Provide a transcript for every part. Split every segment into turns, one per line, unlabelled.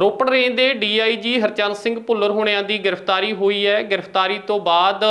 Ropar range ਦੇ DIG Harchand Singh Bhullar ਹੋਣਿਆਂ ਦੀ ਗ੍ਰਿਫਤਾਰੀ ਹੋਈ ਹੈ। ਗ੍ਰਿਫਤਾਰੀ ਤੋਂ ਬਾਅਦ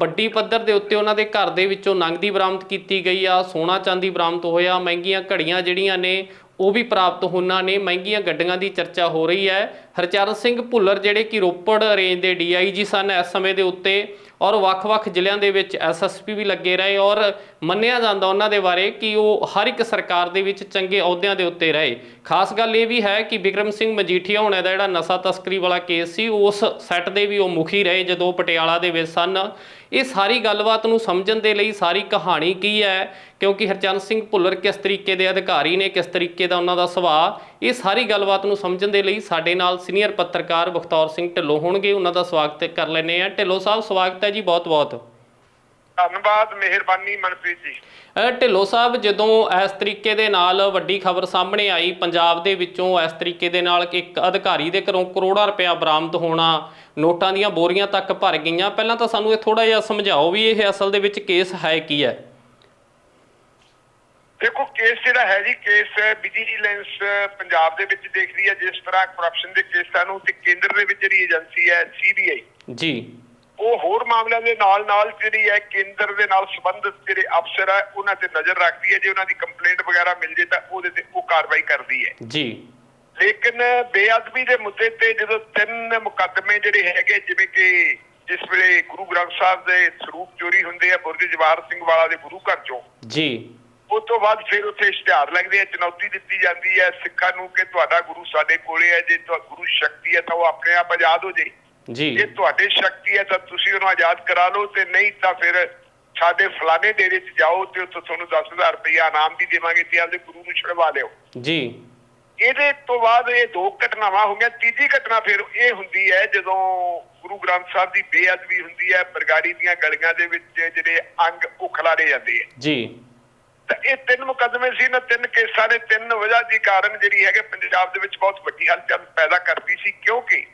ਵੱਡੀ ਪੱਧਰ ਦੇ ਉੱਤੇ ਉਹਨਾਂ ਦੇ ਘਰ ਦੇ ਵਿੱਚੋਂ ਨਗਦੀ ਬਰਾਮਦ ਕੀਤੀ ਗਈ ਆ। ਸੋਨਾ ਚਾਂਦੀ ਬਰਾਮਦ ਹੋਇਆ। ਮਹਿੰਗੀਆਂ ਘੜੀਆਂ ਜਿਹੜੀਆਂ ਨੇ, ਉਹ ਵੀ ਪ੍ਰਾਪਤ ਹੋਣਾ ਨੇ। ਮਹਿੰਗੀਆਂ ਗੱਡੀਆਂ ਦੀ ਚਰਚਾ ਹੋ ਰਹੀ ਹੈ। ਹਰਚਰਨ ਸਿੰਘ ਭੁੱਲਰ ਜਿਹੜੇ ਕਿ ਰੋਪੜ ਰੇਂਜ ਦੇ ਡੀਆਈਜੀ ਸਨ ਇਸ ਸਮੇਂ ਦੇ ਉੱਤੇ ਔਰ ਵੱਖ-ਵੱਖ ਜ਼ਿਲ੍ਹਿਆਂ ਦੇ ਵਿੱਚ ਐਸਐਸਪੀ ਵੀ ਲੱਗੇ ਰਹੇ ਔਰ ਮੰਨਿਆ ਜਾਂਦਾ ਉਹਨਾਂ ਦੇ ਬਾਰੇ ਕਿ ਉਹ ਹਰ ਇੱਕ ਸਰਕਾਰ ਦੇ ਵਿੱਚ ਚੰਗੇ ਅਹੁਦਿਆਂ ਦੇ ਉੱਤੇ ਰਹੇ। ਖਾਸ ਗੱਲ ਇਹ ਵੀ ਹੈ ਕਿ ਵਿਕਰਮ ਸਿੰਘ ਮਜੀਠੀਆ ਹੋਣਾ ਦਾ ਜਿਹੜਾ ਨਸ਼ਾ ਤਸਕਰੀ ਵਾਲਾ ਕੇਸ ਸੀ, ਉਸ ਸੈੱਟ ਦੇ ਵੀ ਉਹ ਮੁਖੀ ਰਹੇ ਜਦੋਂ ਪਟਿਆਲਾ ਦੇ ਵਿੱਚ ਸਨ। ਇਹ ਸਾਰੀ ਗੱਲਬਾਤ ਨੂੰ ਸਮਝਣ ਦੇ ਲਈ ਸਾਰੀ ਕਹਾਣੀ ਕੀ ਹੈ? ਕਿਉਂਕਿ ਹਰਚੰਦ ਸਿੰਘ ਭੁੱਲਰ ਕਿਸ ਤਰੀਕੇ ਦੇ ਅਧਿਕਾਰੀ ਨੇ, ਕਿਸ ਤਰੀਕੇ ਦਾ ਉਹਨਾਂ ਦਾ ਸੁਭਾਅ? ਇਹ ਸਾਰੀ ਗੱਲਬਾਤ ਨੂੰ ਸਮਝਣ ਦੇ ਲਈ ਸਾਡੇ ਨਾਲ ਸੀਨੀਅਰ ਪੱਤਰਕਾਰ ਬਖਤੌਰ ਸਿੰਘ ਢਿੱਲੋਂ ਹੋਣਗੇ। ਉਹਨਾਂ ਦਾ ਸਵਾਗਤ ਕਰ ਲੈਂਦੇ ਆ ਢਿੱਲੋਂ ਸਾਹਿਬ, ਸਵਾਗਤ ਹੈ ਜੀ ਬਹੁਤ-ਬਹੁਤ।
ਧੰਨਵਾਦ ਮਿਹਰਬਾਨੀ ਮਨਪ੍ਰੀਤ ਜੀ।
ਢਿੱਲੋਂ ਸਾਹਿਬ ਜਦੋਂ ਇਸ ਤਰੀਕੇ ਦੇ ਨਾਲ ਵੱਡੀ ਖਬਰ ਸਾਹਮਣੇ ਆਈ ਪੰਜਾਬ ਦੇ ਵਿੱਚੋਂ ਇਸ ਤਰੀਕੇ ਦੇ ਨਾਲ ਇੱਕ ਅਧਿਕਾਰੀ ਦੇ ਘਰੋਂ ਕਰੋੜਾਂ ਰੁਪਇਆ ਬਰਾਮਦ ਹੋਣਾ ਨੋਟਾਂ ਦੀਆਂ ਬੋਰੀਆਂ ਤੱਕ ਭਰ ਗਈਆਂ ਪਹਿਲਾਂ ਤਾਂ ਸਾਨੂੰ ਇਹ ਥੋੜਾ ਜਿਹਾ ਸਮਝਾਓ ਵੀ ਇਹ ਅਸਲ ਦੇ ਵਿੱਚ ਕੇਸ ਹੈ ਕੀ ਹੈ?
ਦੇਖੋ ਕੇਸ ਜਿਹੜਾ ਹੈ ਜੀ ਕੇਸ ਵਿਜੀਲੈਂਸ ਪੰਜਾਬ ਦੇ ਵਿੱਚ ਦੇਖਦੀ ਹੈ ਜਿਸ ਤਰ੍ਹਾਂ ਕਰਪਸ਼ਨ ਦੇ ਕੇਸਾਂ ਨੂੰ ਤੇ ਕੇਂਦਰ ਦੇ ਵਿੱਚ ਜਿਹੜੀ ਏਜੰਸੀ ਹੈ ਸੀਬੀਆਈ
ਜੀ।
ਉਹ ਹੋਰ ਮਾਮਲਿਆਂ ਦੇ ਨਾਲ ਨਾਲ ਜਿਹੜੀ ਹੈ ਕੇਂਦਰ ਦੇ ਨਾਲ ਸੰਬੰਧਿਤ ਜਿਹੜੇ ਅਫਸਰ ਹੈ ਉਹਨਾਂ ਤੇ ਨਜ਼ਰ ਰੱਖਦੀ ਹੈ। ਜੇ ਉਹਨਾਂ ਦੀ ਕੰਪਲੇਂਟ ਵਗੈਰਾ ਮਿਲ ਜੇ ਤਾਂ ਉਹਦੇ ਤੇ ਉਹ ਕਾਰਵਾਈ ਕਰਦੀ ਹੈ।
ਜੀ।
ਲੇਕਿਨ ਬੇਅਦਬੀ ਦੇ ਮੁੱਦੇ ਤੇ ਜਦੋਂ ਤਿੰਨ ਮੁਕੱਦਮੇ ਜਿਹੜੇ ਹੈਗੇ ਜਿਵੇਂ ਕਿ ਜਿਸ ਵੇਲੇ ਗੁਰੂ ਗ੍ਰੰਥ ਸਾਹਿਬ ਦੇ ਸਰੂਪ ਚੋਰੀ ਹੁੰਦੇ ਆ ਬੁਰਜ ਜਵਾਹਰ ਸਿੰਘ ਵਾਲਾ ਦੇ ਗੁਰੂ ਘਰ ਚੋਂ।
ਜੀ।
ਉਸ ਤੋਂ ਬਾਅਦ ਫਿਰ ਉੱਥੇ ਇਸ਼ਤਿਹਾਰ ਲੱਗਦੇ ਆ ਚੁਣੌਤੀ ਦਿੱਤੀ ਜਾਂਦੀ ਹੈ ਸਿੱਖਾਂ ਨੂੰ ਕਿ ਤੁਹਾਡਾ ਗੁਰੂ ਸਾਡੇ ਕੋਲੇ ਹੈ ਜੇ ਤੁਹਾ ਗੁਰੂ ਸ਼ਕਤੀ ਹੈ ਤਾਂ ਉਹ ਆਪਣੇ ਆਪ ਆਜ਼ਾਦ ਹੋ ਜੇ
ਜੀ।
ਜੇ ਤੁਹਾਡੇ ਸ਼ਕਤੀ ਹੈ ਤਾਂ ਤੁਸੀਂ ਉਹਨੂੰ ਆਜ਼ਾਦ ਕਰਾ ਲਓ ਤੇ ਨਹੀਂ ਤਾਂ ਫਿਰ ਸਾਡੇ ਫਲਾਣੇ ਡੇਰੇ 'ਚ ਜਾਓ ਤੇ ਉੱਥੋਂ ਤੁਹਾਨੂੰ 10000 ਰੁਪਇਆ ਇਨਾਮ ਵੀ ਦੇਵਾਂਗੇ ਤੇ ਆਪਦੇ ਗੁਰੂ ਨੂੰ ਛੁਡਵਾ ਲਿਓ।
ਜੀ।
ਇਹਦੇ ਤੋਂ ਬਾਅਦ ਇਹ ਦੋ ਘਟਨਾਵਾਂ ਹੋ ਗਈਆਂ। ਤੀਜੀ ਘਟਨਾ ਫਿਰ ਇਹ ਹੁੰਦੀ ਹੈ ਜਦੋਂ ਗੁਰੂ ਗ੍ਰੰਥ ਸਾਹਿਬ ਦੀ ਬੇਅਦਬੀ ਹੁੰਦੀ ਹੈ ਬਰਗਾੜੀ ਦੀਆਂ ਗਲੀਆਂ ਦੇ ਵਿੱਚ ਜਿਹੜੇ ਅੰਗ ਉਹ ਖਿਲਾਰੇ ਜਾਂਦੇ ਆ
ਜੀ।
ਤਾਂ ਇਹ ਤਿੰਨ ਮੁਕੱਦਮੇ ਸੀ ਨਾ ਤਿੰਨ ਕੇਸਾਂ ਨੇ ਤਿੰਨ ਵਜ੍ਹਾ ਦੀ ਕਾਰਨ ਜਿਹੜੀ ਹੈਗੇ ਪੰਜਾਬ ਦੇ ਵਿੱਚ ਬਹੁਤ ਵੱਡੀ ਹਲਚਲ ਪੈਦਾ ਕਰਦੀ ਸੀ ਕਿਉਂਕਿ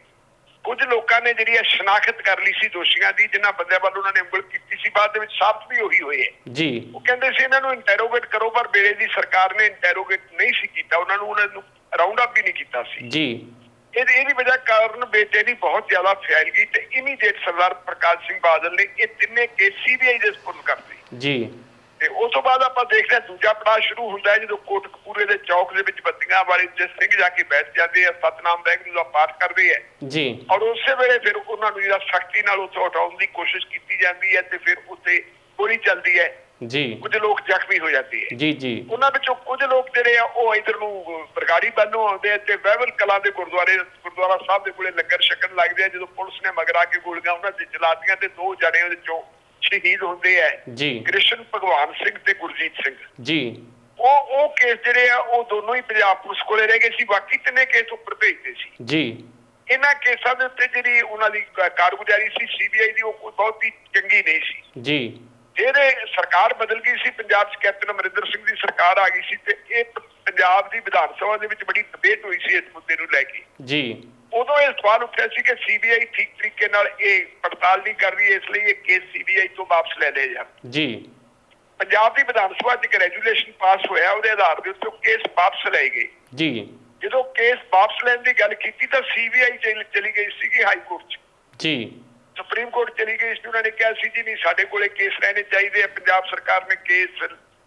ਕੁਝ ਲੋਕਾਂ ਨੇ ਜਿਹੜੀ ਹੈ ਸ਼ਨਾਖਤ ਕਰ ਲਈ ਸੀ ਦੋਸ਼ੀਆਂ ਦੀ ਜਿਨ੍ਹਾਂ ਬੰਦਿਆਂ ਵੱਲ ਉਹਨਾਂ ਨੇ ਉਂਗਲ ਕੀਤੀ ਸੀ ਬਾਅਦ ਦੇ ਵਿੱਚ ਸਾਬਤ ਵੀ ਉਹੀ ਹੋਏ ਹੈ।
ਜੀ।
ਉਹ ਕਹਿੰਦੇ ਸੀ ਇਹਨਾਂ ਨੂੰ ਇੰਟਰੋਗੇਟ ਕਰੋ ਪਰ ਵੇਲੇ ਦੀ ਸਰਕਾਰ ਨੇ ਇੰਟਰੋਗੇਟ ਨਹੀਂ ਸੀ ਕੀਤਾ ਉਹਨਾਂ ਨੂੰ ਉਹਨਾਂ ਨੂੰ ਰਾਉਂਡ ਅਪ ਵੀ ਨਹੀਂ ਕੀਤਾ ਸੀ।
ਜੀ।
ਇਹਦੀ ਇਹਦੀ ਵਜ੍ਹਾ ਕਾਰਨ ਬੇਚੈਨੀ ਬਹੁਤ ਜ਼ਿਆਦਾ ਫੈਲ ਗਈ ਤੇ ਇਮੀਡੀਏਟ ਸਰਦਾਰ ਪ੍ਰਕਾਸ਼ ਸਿੰਘ ਬਾਦਲ ਨੇ ਇਹ ਤਿੰਨੇ ਕੇਸ ਸੀਬੀਆਈ ਦੇ ਸਪੁਰਦ ਕਰਤੇ
ਜੀ।
ਤੇ ਉਸ ਤੋਂ ਬਾਅਦ ਆਪਾਂ ਦੇਖਦੇ ਹਾਂ ਦੂਜਾ ਪੜਾਅ ਸ਼ੁਰੂ ਹੁੰਦਾ ਹੈ ਜਦੋਂ ਕੋਟਕਪੂਰੇ ਦੇ ਚੌਕ ਦੇ ਵਿੱਚ ਬੱਤੀਆਂ ਵਾਲੇ ਜਿਸ ਸਿੰਘ ਜਾ ਕੇ ਬੈਠ ਜਾਂਦੇ ਆ ਸਤਨਾਮ ਵਾਹਿਗੁਰੂ ਦਾ ਪਾਠ ਕਰਦੇ ਆ।
ਜੀ।
ਔਰ ਉਸੇ ਵੇਲੇ ਫਿਰ ਉਹਨਾਂ ਨੂੰ ਜਿਹੜਾ ਸਖਤੀ ਨਾਲ ਉੱਥੋਂ ਹਟਾਉਣ ਦੀ ਕੋਸ਼ਿਸ਼ ਕੀਤੀ ਜਾਂਦੀ ਹੈ ਤੇ ਫਿਰ ਉੱਥੇ ਗੋਲੀ ਚੱਲਦੀ ਹੈ।
ਜੀ।
ਕੁਝ ਲੋਕ ਜ਼ਖਮੀ ਹੋ ਜਾਂਦੇ ਹੈ।
ਜੀ ਜੀ।
ਉਹਨਾਂ ਵਿੱਚੋਂ ਕੁਝ ਲੋਕ ਜਿਹੜੇ ਆ ਉਹ ਇਧਰ ਨੂੰ ਬਰਗਾੜੀ ਵੱਲੋਂ ਆਉਂਦੇ ਆ ਤੇ ਵਹਿਵਲ ਕਲਾਂ ਦੇ ਗੁਰਦੁਆਰੇ ਗੁਰਦੁਆਰਾ ਸਾਹਿਬ ਦੇ ਕੋਲੇ ਲੰਗਰ ਛਕਣ ਲੱਗਦੇ ਆ। ਜਦੋਂ ਪੁਲਿਸ ਨੇ ਮਗਰਾ ਕੇ ਗੋਲੀਆਂ ਉਹਨਾਂ ਦੇ ਚਲਾਤੀਆਂ ਤੇ ਦੋ ਜਣੇ ਉਹਦੇ ਚੋਂ ਸ਼ਹੀਦ ਹੁੰਦੇ ਆ।
ਜੀ।
ਕ੍ਰਿਸ਼ਨ ਭਗਵਾਨ ਸਿੰਘ ਤੇ ਗੁਰਜੀਤ ਸਿੰਘ।
ਜੀ।
ਉਹ ਉਹ ਕੇਸ ਜਿਹੜੇ ਆ ਉਹ ਦੋਨੋਂ ਹੀ ਪੰਜਾਬ ਪੁਲਿਸ ਕੋਲੇ ਰਹਿ ਗਏ ਸੀ। ਬਾਕੀ ਤਿੰਨੇ ਕੇਸ ਉੱਪਰ ਭੇਜਦੇ ਸੀ।
ਜੀ।
ਇਹਨਾਂ ਕੇਸਾਂ ਦੇ ਉੱਤੇ ਜਿਹੜੀ ਉਹਨਾਂ ਦੀ ਕਾਰਗੁਜ਼ਾਰੀ ਸੀ ਸੀਬੀਆਈ ਦੀ ਉਹ ਕੋਈ ਬਹੁਤ ਹੀ ਚੰਗੀ ਨਹੀਂ ਸੀ।
ਜੀ।
ਜਿਹੜੇ ਸਰਕਾਰ ਬਦਲ ਗਈ ਸੀ ਪੰਜਾਬ 'ਚ ਕੈਪਟਨ ਅਮਰਿੰਦਰ ਸਿੰਘ ਦੀ ਸਰਕਾਰ ਆ ਗਈ ਸੀ ਤੇ ਇਹ ਪੰਜਾਬ ਦੀ ਵਿਧਾਨ ਸਭਾ ਦੇ ਵਿੱਚ ਬੜੀ ਡਿਬੇਟ ਹੋਈ ਸੀ ਇਸ ਮੁੱਦੇ ਨੂੰ ਲੈ ਕੇ।
ਜੀ।
ਉਦੋਂ ਇਹ ਸਵਾਲ ਉੱਠਿਆ ਸੀ ਕਿ ਸੀਬੀਆਈ ਠੀਕ ਤਰੀਕੇ ਨਾਲ ਇਹ ਪੜਤਾਲ ਨਹੀਂ ਕਰ ਰਹੀ ਇਸ ਲਈ ਇਹ ਕੇਸ ਸੀਬੀਆਈ ਤੋਂ ਵਾਪਸ ਲੈ ਲਏ ਜਾਣ।
ਜੀ।
ਪੰਜਾਬ ਦੀ ਵਿਧਾਨ ਸਭਾ 'ਚ ਇੱਕ ਰੈਜੂਲੇਸ਼ਨ ਪਾਸ ਹੋਇਆ ਉਹਦੇ ਆਧਾਰ ਦੇ ਉੱਤੇ ਕੇਸ ਵਾਪਸ ਲਏ ਗਏ।
ਜੀ।
ਜਦੋਂ ਕੇਸ ਵਾਪਸ ਲੈਣ ਦੀ ਗੱਲ ਕੀਤੀ ਤਾਂ ਸੀਬੀਆਈ ਚਲੀ ਗਈ ਸੀਗੀ ਹਾਈ ਕੋਰਟ 'ਚ।
ਜੀ।
ਸੁਪਰੀਮ ਕੋਰਟ ਚਲੀ ਗਈ ਸੀ ਉਹਨਾਂ ਨੇ ਕਿਹਾ ਸੀ ਜੀ ਨਹੀਂ ਸਾਡੇ ਕੋਲੇ ਕੇਸ ਰਹਿਣੇ ਚਾਹੀਦੇ ਆ ਪੰਜਾਬ ਸਰਕਾਰ ਨੇ ਕੇਸ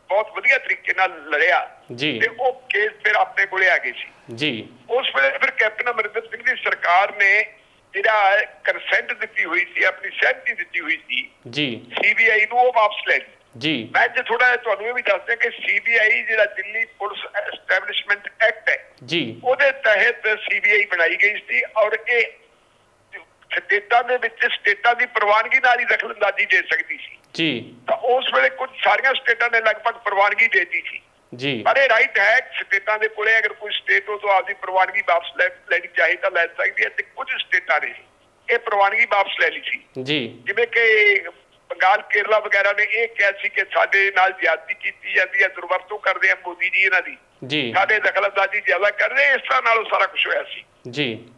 ਬਹੁਤ ਵਧੀਆ ਤਰੀਕੇ ਨਾਲ ਲੜਿਆ।
ਜੀ।
ਤੇ ਉਹ ਕੇਸ ਫਿਰ ਆਪਣੇ ਕੋਲੇ ਆ ਗਏ ਸੀ।
ਜੀ।
ਉਸ ਵੇਲੇ ਫਿਰ ਕੈਪਟਨ ਅਮਰਿੰਦਰ ਸਿੰਘ ਦੀ ਸਰਕਾਰ ਨੇ ਜਿਹੜਾ ਕੰਸੈਂਟ ਦਿੱਤੀ ਹੋਈ ਸੀ ਆਪਣੀ ਸਹਿਮਤੀ ਦਿੱਤੀ ਹੋਈ ਸੀ
ਜੀ।
ਸੀਬੀਆਈ ਨੂੰ ਉਹ ਵਾਪਸ ਲੈ ਲਈ।
ਜੀ।
ਮੈਂ ਜੇ ਥੋੜਾ ਜਿਹਾ ਤੁਹਾਨੂੰ ਇਹ ਵੀ ਦੱਸ ਦਿਆਂ ਕਿ ਸੀਬੀਆਈ ਜਿਹੜਾ ਦਿੱਲੀ ਪੁਲਿਸ ਐਸਟੈਬਲਿਸ਼ਮੈਂਟ ਐਕਟ ਹੈ
ਜੀ।
ਉਹਦੇ ਤਹਿਤ ਸੀਬੀਆਈ ਬਣਾਈ ਗਈ ਸੀ ਔਰ ਇਹ ਸਟੇਟਾਂ ਦੇ ਵਿੱਚ ਸਟੇਟਾਂ ਦੀ ਪ੍ਰਵਾਨਗੀ ਨਾਲ ਹੀ ਦਖਲਅੰਦਾਜ਼ੀ ਦੇ ਸਕਦੀ ਸੀ।
ਜੀ।
ਤਾਂ ਉਸ ਵੇਲੇ ਕੁਝ ਸਾਰੀਆਂ ਸਟੇਟਾਂ ਨੇ ਲਗਭਗ ਪ੍ਰਵਾਨਗੀ ਦੇ ਦਿੱਤੀ ਸੀ।
ਜੀ।
ਪਰ ਇਹ ਰਾਈਟ ਹੈ ਸਟੇਟਾਂ ਦੇ ਕੋਲੇ ਅਗਰ ਕੋਈ ਸਟੇਟ ਉਹ ਤੋਂ ਆਪਦੀ ਪ੍ਰਵਾਨਗੀ ਵਾਪਸ ਲੈ ਲੈਣੀ ਚਾਹੇ ਤਾਂ ਲੈ ਸਕਦੀ ਹੈ ਤੇ ਕੁਝ ਸਟੇਟਾਂ ਨੇ ਇਹ। ਪ੍ਰਵਾਨਗੀ ਵਾਪਸ ਲੈ ਲਈ ਸੀ।
ਜੀ।
ਜਿਵੇਂ ਕਿ ਬੰਗਾਲ ਕੇਰਲਾ ਵਗੈਰਾ ਨੇ ਇਹ ਕਿਹਾ ਸੀ ਕਿ ਸਾਡੇ ਨਾਲ ਜ਼ਿਆਦਤੀ ਕੀਤੀ ਜਾਂਦੀ ਹੈ ਦੁਰਵਰਤੋਂ ਕਰਦੇ ਆ ਮੋਦੀ ਜੀ ਇਹਨਾਂ ਦੀ।
ਜੀ।
ਸਾਡੇ ਦਖਲਅੰਦਾਜ਼ੀ ਜ਼ਿਆਦਾ ਕਰ ਰਹੇ ਇਸ ਤਰ੍ਹਾਂ ਨਾਲ ਸਾਰਾ ਕੁਝ ਹੋਇਆ ਸੀ।
ਜੀ।